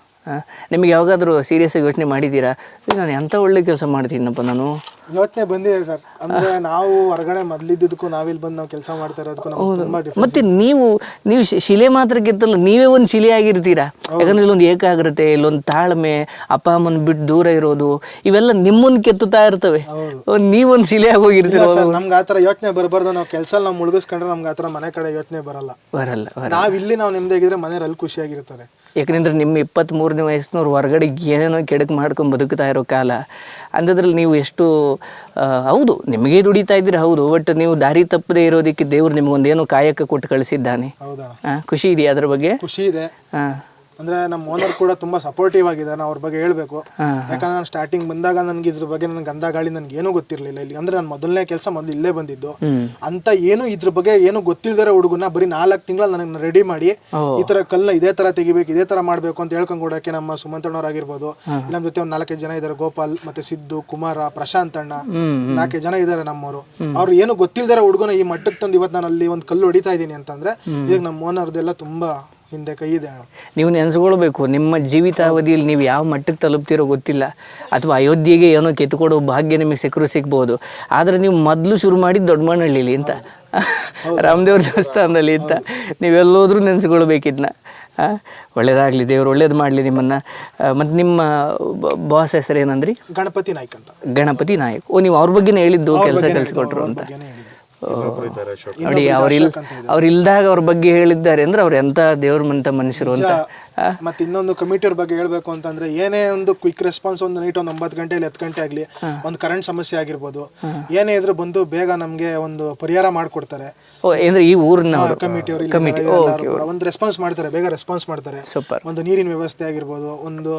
ನಿಮಗೆ ಯಾವಾಗಾದರೂ ಸೀರಿಯಸ್ ಆಗಿ ಯೋಚನೆ ಮಾಡಿದ್ದೀರಾ? "ಏ, ನಾನು ಎಂಥ ಒಳ್ಳೆ ಕೆಲಸ ಮಾಡ್ತೀನಪ್ಪ ನಾನು? ಯೋಚನೆ ಬಂದಿದೆ ಸರ್. ಅಂದ್ರೆ ನಾವು ಹೊರಗಡೆ ಮೊದಲಿದ್ದಕ್ಕೂ ನಾವಿಲ್ಲಿ ಬಂದು ನಾವು ಕೆಲಸ ಮಾಡ್ತಾ ಇರೋದಕ್ಕೂ ನಮ್ಗೆ ತುಂಬಾ ಡಿಫ್ರೆನ್ಸ್ ಮತ್ತೆ ನೀವು ನೀವು ಶಿ- ಶಿಲೆ ಮಾತ್ರ ಗೆದ್ದಲ್ಲ ನೀವೇ ಒಂದು ಶಿಲೆ ಆಗಿರ್ತೀರಾ? ಯಾಕಂದ್ರೆ ಇಲ್ಲೊಂದು ಏಕಾಗ್ರತೆ ಇಲ್ಲೊಂದು ತಾಳ್ಮೆ ಅಪ್ಪ ಅಮ್ಮನ ಬಿಟ್ಟು ದೂರ ಇರೋದು ಇವೆಲ್ಲ ನಿಮ್ಮನ್ನ ಕೆತ್ತುತ್ತಾ ಇರ್ತವೆ. ಒಂದ್ ನೀವೊಂದು ಶಿಲೆ ಆಗೋಗಿರ್ತೀರ ಸರ್ ನಮ್ಗೆ ಆತರ ಯೋಚನೆ ಬರಬಾರ್ದು. ನಾವು ಕೆಲಸ ನಾವು ಮುಳುಗಿಸ್ಕೊಂಡ್ರೆ ನಮ್ಗೆ ಆತರ ಮನೆ ಕಡೆ ಯೋಚನೆ ಬರಲ್ಲ. ಬರಲ್ಲ ನಾವು ನಾವ್ ಇಲ್ಲಿ ನಾವು ನಿಮ್ದಾಗಿದ್ರೆ ಮನೆಯಲ್ಲಿ ಅಲ್ಲಿ ಖುಷಿಯಾಗಿರ್ತಾರೆ. ಯಾಕಂದ್ರೆ ನಿಮ್ಮ ಇಪ್ಪತ್ತ್ಮೂರನೇ ವಯಸ್ಸಿನವ್ರು ಹೊರಗಡೆ ಏನೇನೋ ಕೆಡಕ್ ಮಾಡ್ಕೊಂಡು ಬದುಕ್ತಾ ಇರೋ ಕಾಲ ಅಂಥದ್ರಲ್ಲಿ ನೀವು ಎಷ್ಟು ಹೌದು ನಿಮಗೆ ದುಡಿತಾ ಇದ್ದೀರಿ ಹೌದು ಬಟ್ ನೀವು ದಾರಿ ತಪ್ಪದೆ ಇರೋದಕ್ಕೆ ದೇವ್ರು ನಿಮಗೊಂದೇನೋ ಕಾಯಕ ಕೊಟ್ಟು ಕಳಿಸಿದ್ದಾನೆ. ಹೌದಾ ಖುಷಿ ಇದೆಯಾ ಅದ್ರ ಬಗ್ಗೆ? ಖುಷಿ ಇದೆ. ಹಾಂ ಅಂದ್ರೆ ನಮ್ಮ ಓನರ್ ಕೂಡ ತುಂಬಾ ಸಪೋರ್ಟಿವ್ ಆಗಿದ್ದಾನೆ ಅವ್ರ ಬಗ್ಗೆ ಹೇಳ್ಬೇಕು. ಯಾಕಂದ್ರೆ ನಾನು ಸ್ಟಾರ್ಟಿಂಗ್ ಬಂದಾಗ ನನ್ಗೆ ಇದ್ರ ಬಗ್ಗೆ ನನ್ಗೆ ಗಂಧ ಗಾಳಿ ನನ್ಗೆ ಏನೂ ಗೊತ್ತಿರ್ಲಿಲ್ಲ. ಇಲ್ಲಿ ಅಂದ್ರೆ ನನ್ನ ಮೊದಲನೇ ಕೆಲಸ ಮೊದಲು ಇಲ್ಲೇ ಬಂದಿದ್ದು. ಅಂತ ಏನು ಇದ್ರ ಬಗ್ಗೆ ಏನು ಗೊತ್ತಿಲ್ದಿರೋ ಹುಡುಗನ ಬರೀ ನಾಲ್ಕು ತಿಂಗಳ ನನಗೆ ರೆಡಿ ಮಾಡಿ ಈ ತರ ಕಲ್ಲ ಇದೇ ತರ ತೆಗಿಬೇಕು ಇದೇ ತರ ಮಾಡ್ಬೇಕು ಅಂತ ಹೇಳ್ಕೊಂಡ್ ಕೊಡಕ್ಕೆ ನಮ್ಮ ಸುಮಂತಣ್ಣವ್ರು ಆಗಿರ್ಬೋದು. ನಮ್ಮ ಜೊತೆ ಒಂದ್ ನಾಲ್ಕೈದು ಜನ ಇದಾರೆ ಗೋಪಾಲ್ ಮತ್ತೆ ಸಿದ್ದು ಕುಮಾರ ಪ್ರಶಾಂತ್ ಅಣ್ಣ. ನಾಲ್ಕೈದು ಜನ ಇದಾರೆ ನಮ್ಮವರು ಅವ್ರು ಏನು ಗೊತ್ತಿಲ್ದಿರೋ ಹುಡುಗನ ಈ ಮಟ್ಟಕ್ಕೆ ತಂದು ಇವತ್ತು ನಾನು ಅಲ್ಲಿ ಒಂದು ಕಲ್ಲು ಹೊಡಿತಾ ಇದ್ದೀನಿ ಅಂತಂದ್ರೆ ಈಗ ನಮ್ಮ ಓನರ್ದೆಲ್ಲ ತುಂಬಾ ಹಿಂದೆ ಕೈ ಇದೆ ಅಣ್ಣ. ನೀವು ನೆನೆಸ್ಕೊಳ್ಬೇಕು ನಿಮ್ಮ ಜೀವಿತಾವಧಿಯಲ್ಲಿ ನೀವು ಯಾವ ಮಟ್ಟಕ್ಕೆ ತಲುಪ್ತಿರೋ ಗೊತ್ತಿಲ್ಲ. ಅಥವಾ ಅಯೋಧ್ಯೆಗೆ ಏನೋ ಕೆತ್ಕೊಡೋ ಭಾಗ್ಯ ನಿಮಗೆ ಸಿಕ್ಕರು ಸಿಗ್ಬೋದು. ಆದರೆ ನೀವು ಮೊದಲು ಶುರು ಮಾಡಿದ್ದು ದೊಡ್ಡಮನಹಳ್ಳಿಲಿ ಅಂತ. ರಾಮದೇವ್ರ ದೇವಸ್ಥಾನದಲ್ಲಿ ಅಂತ. ನೀವೆಲ್ಲೋದ್ರೂ ನೆನೆಸ್ಕೊಳ್ಬೇಕಿದ್ನ. ಒಳ್ಳೇದಾಗಲಿ ದೇವರು ಒಳ್ಳೇದು ಮಾಡಲಿ ನಿಮ್ಮನ್ನು. ಮತ್ತು ನಿಮ್ಮ ಬಾಸ್ ಹೆಸರು ಏನಂದ್ರಿ ಗಣಪತಿ ನಾಯ್ಕ ಅಂತ. ಗಣಪತಿ ನಾಯಕ್. ಓ ನೀವು ಅವ್ರ ಬಗ್ಗೆನೇ ಹೇಳಿದ್ದು ಕೆಲಸ ಕಲಿಸ್ಕೊಟ್ರು ಅಂತ. ನೋಡಿ ಅವ್ರಿಲ್ ಅವ್ರಿಲ್ದಾಗ ಅವ್ರ ಬಗ್ಗೆ ಹೇಳಿದ್ದಾರೆ ಅಂದ್ರೆ ಅವ್ರ ಎಂತ ದೇವ್ರ ಮಂತ ಮನುಷ್ಯರು ಅಂತ? ಮತ್ತೆ ಇನ್ನೊಂದು ಕಮಿಟಿಯವ್ರ ಬಗ್ಗೆ ಹೇಳ್ಬೇಕು ಅಂತಂದ್ರೆ ಏನೇ ಒಂದು ಕ್ವಿಕ್ ರೆಸ್ಪಾನ್ಸ್ ಒಂದು ನೈಟ್ ಒಂದು ಒಂಬತ್ತು ಗಂಟೆಯಲ್ಲಿ ಹತ್ತು ಗಂಟೆ ಆಗಲಿ ಒಂದು ಕರೆಂಟ್ ಸಮಸ್ಯೆ ಆಗಿರ್ಬೋದು. ಏನೇ ಇದ್ರೂ ಬಂದು ಬೇಗ ನಮಗೆ ಒಂದು ಪರಿಹಾರ ಮಾಡಿಕೊಡ್ತಾರೆ. ಈ ಊರಿನ ಕಮಿಟಿಯವರು ಒಂದು ರೆಸ್ಪಾನ್ಸ್ ಮಾಡ್ತಾರೆ ಬೇಗ ರೆಸ್ಪಾನ್ಸ್ ಮಾಡ್ತಾರೆ. ಸೂಪರ್ ಒಂದು ನೀರಿನ ವ್ಯವಸ್ಥೆ ಆಗಿರ್ಬೋದು ಒಂದು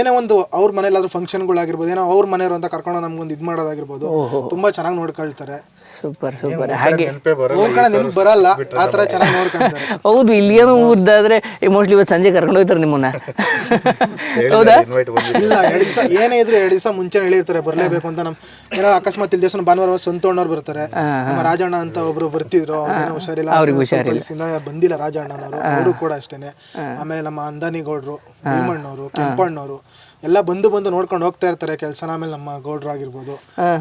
ಏನೇ ಒಂದು ಅವ್ರ ಮನೇಲಾದ್ರೂ ಫಂಕ್ಷನ್ಗಳಾಗಿರ್ಬೋದು ಏನೋ ಅವ್ರ ಮನೆಯವರು ಅಂತ ಕರ್ಕೊಂಡು ಒಂದು ಇದು ಮಾಡೋದಾಗಿರ್ಬೋದು ತುಂಬಾ ಚೆನ್ನಾಗಿ ನೋಡ್ಕೊಳ್ತಾರೆ. Super super. ಹಾಗೆ ಬರಲ್ಲ ಊರ್ ನಿಮ್ಗೆ ಬರಲ್ಲ ಆ ಥರ ಚೆನ್ನಾಗಿ ನೋಡ್ಕೊಂತಾರೆ. [LAUGHS] ಹೌದು ಇಲ್ಲಿ ಏನೋ ಊರ್ದಾದ್ರೆ ಮೋಸ್ಟ್ಲಿ ಇವತ್ತು ಸಂಜೆ ಕರ್ಕೊಂಡು ಹೋಗ್ತಾರೆ ನಿಮ್ಮನ್ನ. ಹೌದಾ? ಇಲ್ಲ ಎರಡು ದಿವಸ ಏನೇ ಇದ್ರು ಎರಡು ದಿವಸ ಮುಂಚೆ ಹೇಳಿರ್ತಾರೆ ಬರ್ಲೇಬೇಕು ಅಂತ ನಮ್ ಏನೋ ಅಕಸ್ಮಾತ್ ಇಲ್ಲಿ ದಿವಸ ಭಾನುವಾರ ಸಂತೋಣ್ಣವ್ರು ಬರ್ತಾರೆ. ನಮ್ಮ ರಾಜಣ್ಣ ಅಂತ ಒಬ್ರು ಬರ್ತಿದ್ರು ಹುಷಾರಿಲ್ಲ. ಅವ್ರಿಗೆ ಹುಷಾರಿಲ್ಲ. ಬಂದಿಲ್ಲ ರಾಜಣ್ಣನವರು ಅವರು ಕೂಡ ಅಷ್ಟೇನೆ. ಆಮೇಲೆ ನಮ್ಮ ಅಂದಾನಿ ಗೌಡ್ರು ಭೀಮಣ್ಣವರು ಕೆಂಪಣ್ಣವರು ಎಲ್ಲ ಬಂದು ಬಂದು ನೋಡ್ಕೊಂಡು ಹೋಗ್ತಾ ಇರ್ತಾರೆ ಕೆಲಸ ಆಮೇಲೆ ನಮ್ಮ ಗೌಡ್ರು ಆಗಿರ್ಬೋದು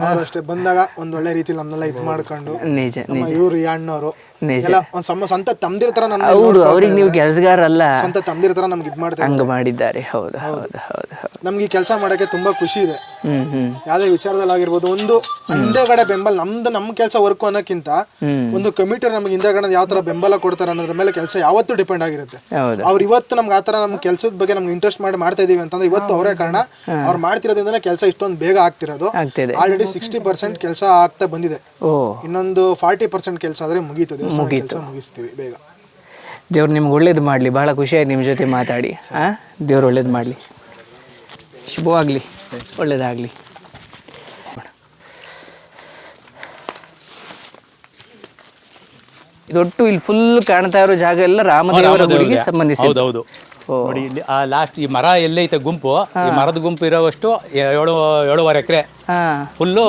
ಅವ್ರು ಅಷ್ಟೇ. ಬಂದಾಗ ಒಂದ್ ಒಳ್ಳೆ ರೀತಿ ನಮ್ನೆಲ್ಲ ಇದು ಮಾಡ್ಕೊಂಡು. ನಿಜ ನಿಜ. ಇವ್ರು ಅಣ್ಣವರು. ನಿಜ. ಎಲ್ಲ ಒಂದ್ ಸಮ ಸ್ವಂತ ತಮ್ದಿರ ತರ ಹೌದು ಅವ್ರಿಗೆ ನೀವು ಕೆಲಸಗಾರ ಅಲ್ಲ ಸ್ವಂತ ತಮ್ದಿರ ತರ ನಮ್ಗೆ ಇದ್ ಮಾಡ್ತಾರೆ ಹಂಗ ಮಾಡಿದ್ದಾರೆ. ಹೌದು ಹೌದು. ಹೌದು ಹೌದು ನಮ್ಗೆ ಈ ಕೆಲಸ ಮಾಡಕ್ಕೆ ತುಂಬಾ ಖುಷಿ ಇದೆ. ಹ್ಮ್ ಹ್ಮ್. ಯಾವ್ದೇ ವಿಚಾರದಲ್ಲಿ ಆಗಿರ್ಬೋದು ಒಂದು ಹಿಂದೆಗಡೆ ಬೆಂಬಲ ನಮ್ದು ನಮ್ ಕೆಲಸ ವರ್ಕ್ ಅನ್ನೋಕ್ಕಿಂತ ಒಂದು ಕಮಿಟಿ ನಮ್ಗೆ ಹಿಂದೆಗಡೆ ಯಾವ ತರ ಬೆಂಬಲ ಕೊಡ್ತಾರೆ ಅನ್ನೋದ್ರ ಮೇಲೆ ಕೆಲಸ ಯಾವತ್ತೂ ಡಿಪೆಂಡ್ ಆಗಿರುತ್ತೆ. ಹೌದು. ಅವ್ರು ಇವತ್ತು ನಮ್ಗೆ ಆತರ ನಮ್ ಕೆಲಸದ ಬಗ್ಗೆ ನಮ್ಗೆ ಇಂಟ್ರೆಸ್ಟ್ ಮಾಡಿ ಮಾಡ್ತಾ ಇದೀವಿ ಅಂತಂದ್ರೆ ಇವತ್ತು ಅವರೇ ಕಾರಣ. ಅವ್ರು ಮಾಡ್ತಿರೋದ್ರಿಂದ ಕೆಲಸ ಇಷ್ಟೊಂದು ಬೇಗ ಆಗ್ತಿರೋದು. ಆಗ್ತಿದೆ. ಆಲ್ರೆಡಿ ಸಿಕ್ಸ್ಟಿ ಪರ್ಸೆಂಟ್ ಕೆಲಸ ಆಗ್ತಾ ಬಂದಿದೆ. ಓ. ಇನ್ನೊಂದು ಫಾರ್ಟಿ ಪರ್ಸೆಂಟ್ ಕೆಲಸ ಆದ್ರೆ ಮುಗೀತು. ಮುಗಿಸ್ತೀವಿ ಬೇಗ. ದೇವ್ರು ನಿಮ್ಗೆ ಒಳ್ಳೇದು ಮಾಡಲಿ. ಭಾಳ ಖುಷಿಯಾಗಿ ನಿಮ್ಮ ಜೊತೆ ಮಾತಾಡಿ. ಹಾಂ ದೇವ್ರು ಒಳ್ಳೇದು ಮಾಡಲಿ. ಶುಭವಾಗಲಿ. ಒಳ್ಳೇದಾಗಲಿ. ಇದೊಟ್ಟು ಇಲ್ಲಿ ಫುಲ್ ಕಾಣ್ತಾ ಇರೋ ಜಾಗ ಎಲ್ಲ ರಾಮದೇವರ ಗುಡಿಗೆ ಸಂಬಂಧಿಸಿ ಹೌದು ನೋಡಿ ಇಲ್ಲಿ ಆ ಲಾಸ್ಟ್ ಈ ಮರ ಎಲ್ಲೈತೆ ಗುಂಪು ಈ ಮರದ ಗುಂಪು ಇರೋವಷ್ಟು ಏಳು ಏಳುವರೆ ಎಕರೆ. ಹಾ. ಫುಲ್ಲು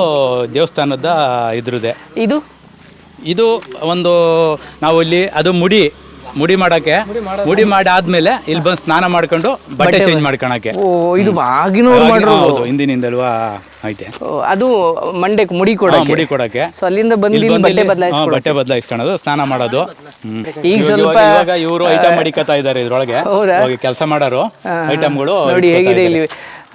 ದೇವಸ್ಥಾನದ ಇದ್ರದೆ ಇದು? ಇದು ಒಂದು ನಾವು ಇಲ್ಲಿ ಅದು ಮುಡಿ ಮುಡಿ ಮಾಡಕ್ಕೆ. ಮುಡಿ ಮಾಡಿ ಆದ್ಮೇಲೆ ಇಲ್ಲಿ ಬಂದು ಸ್ನಾನ ಮಾಡ್ಕೊಂಡು ಬಟ್ಟೆ ಚೇಂಜ್ ಮಾಡ್ಕೊಳಕ್ಕೆ. ಓ ಇದು ಆಗಿನವ್ರು ಮಾಡಿರೋ ಹೌದು ಹಿಂದಿನಿಂದಲ್ವಾ ಐತೆ. ಅದು ಮಂಡ್ಯಕ್ಕೆ ಮುಡಿ ಕೊಡಕ್ಕೆ? ಮುಡಿ ಕೊಡಕ್ಕೆ. ಸೊ ಅಲ್ಲಿಂದ ಬಂದು ಇಲ್ಲಿ ಬಟ್ಟೆ ಬದಲಾಯಿಸ್ಕೊಳ್ಳೋದು ಬಟ್ಟೆ ಬದಲಾಯಿಸ್ಕೊಳ್ಳೋದು ಸ್ನಾನ ಮಾಡೋದು. ಈಗ ಸ್ವಲ್ಪ- ಇವಾಗ ಇವರು ಐಟಮ್ ಮಡಿಕತಾ ಇದ್ದಾರೆ ಇದ್ರೊಳಗೆ. ಕೆಲಸ ಮಾಡೋರು ಐಟಮ್ಗಳು ನೋಡಿ ಹೇಗಿದೆ ಇಲ್ಲಿ?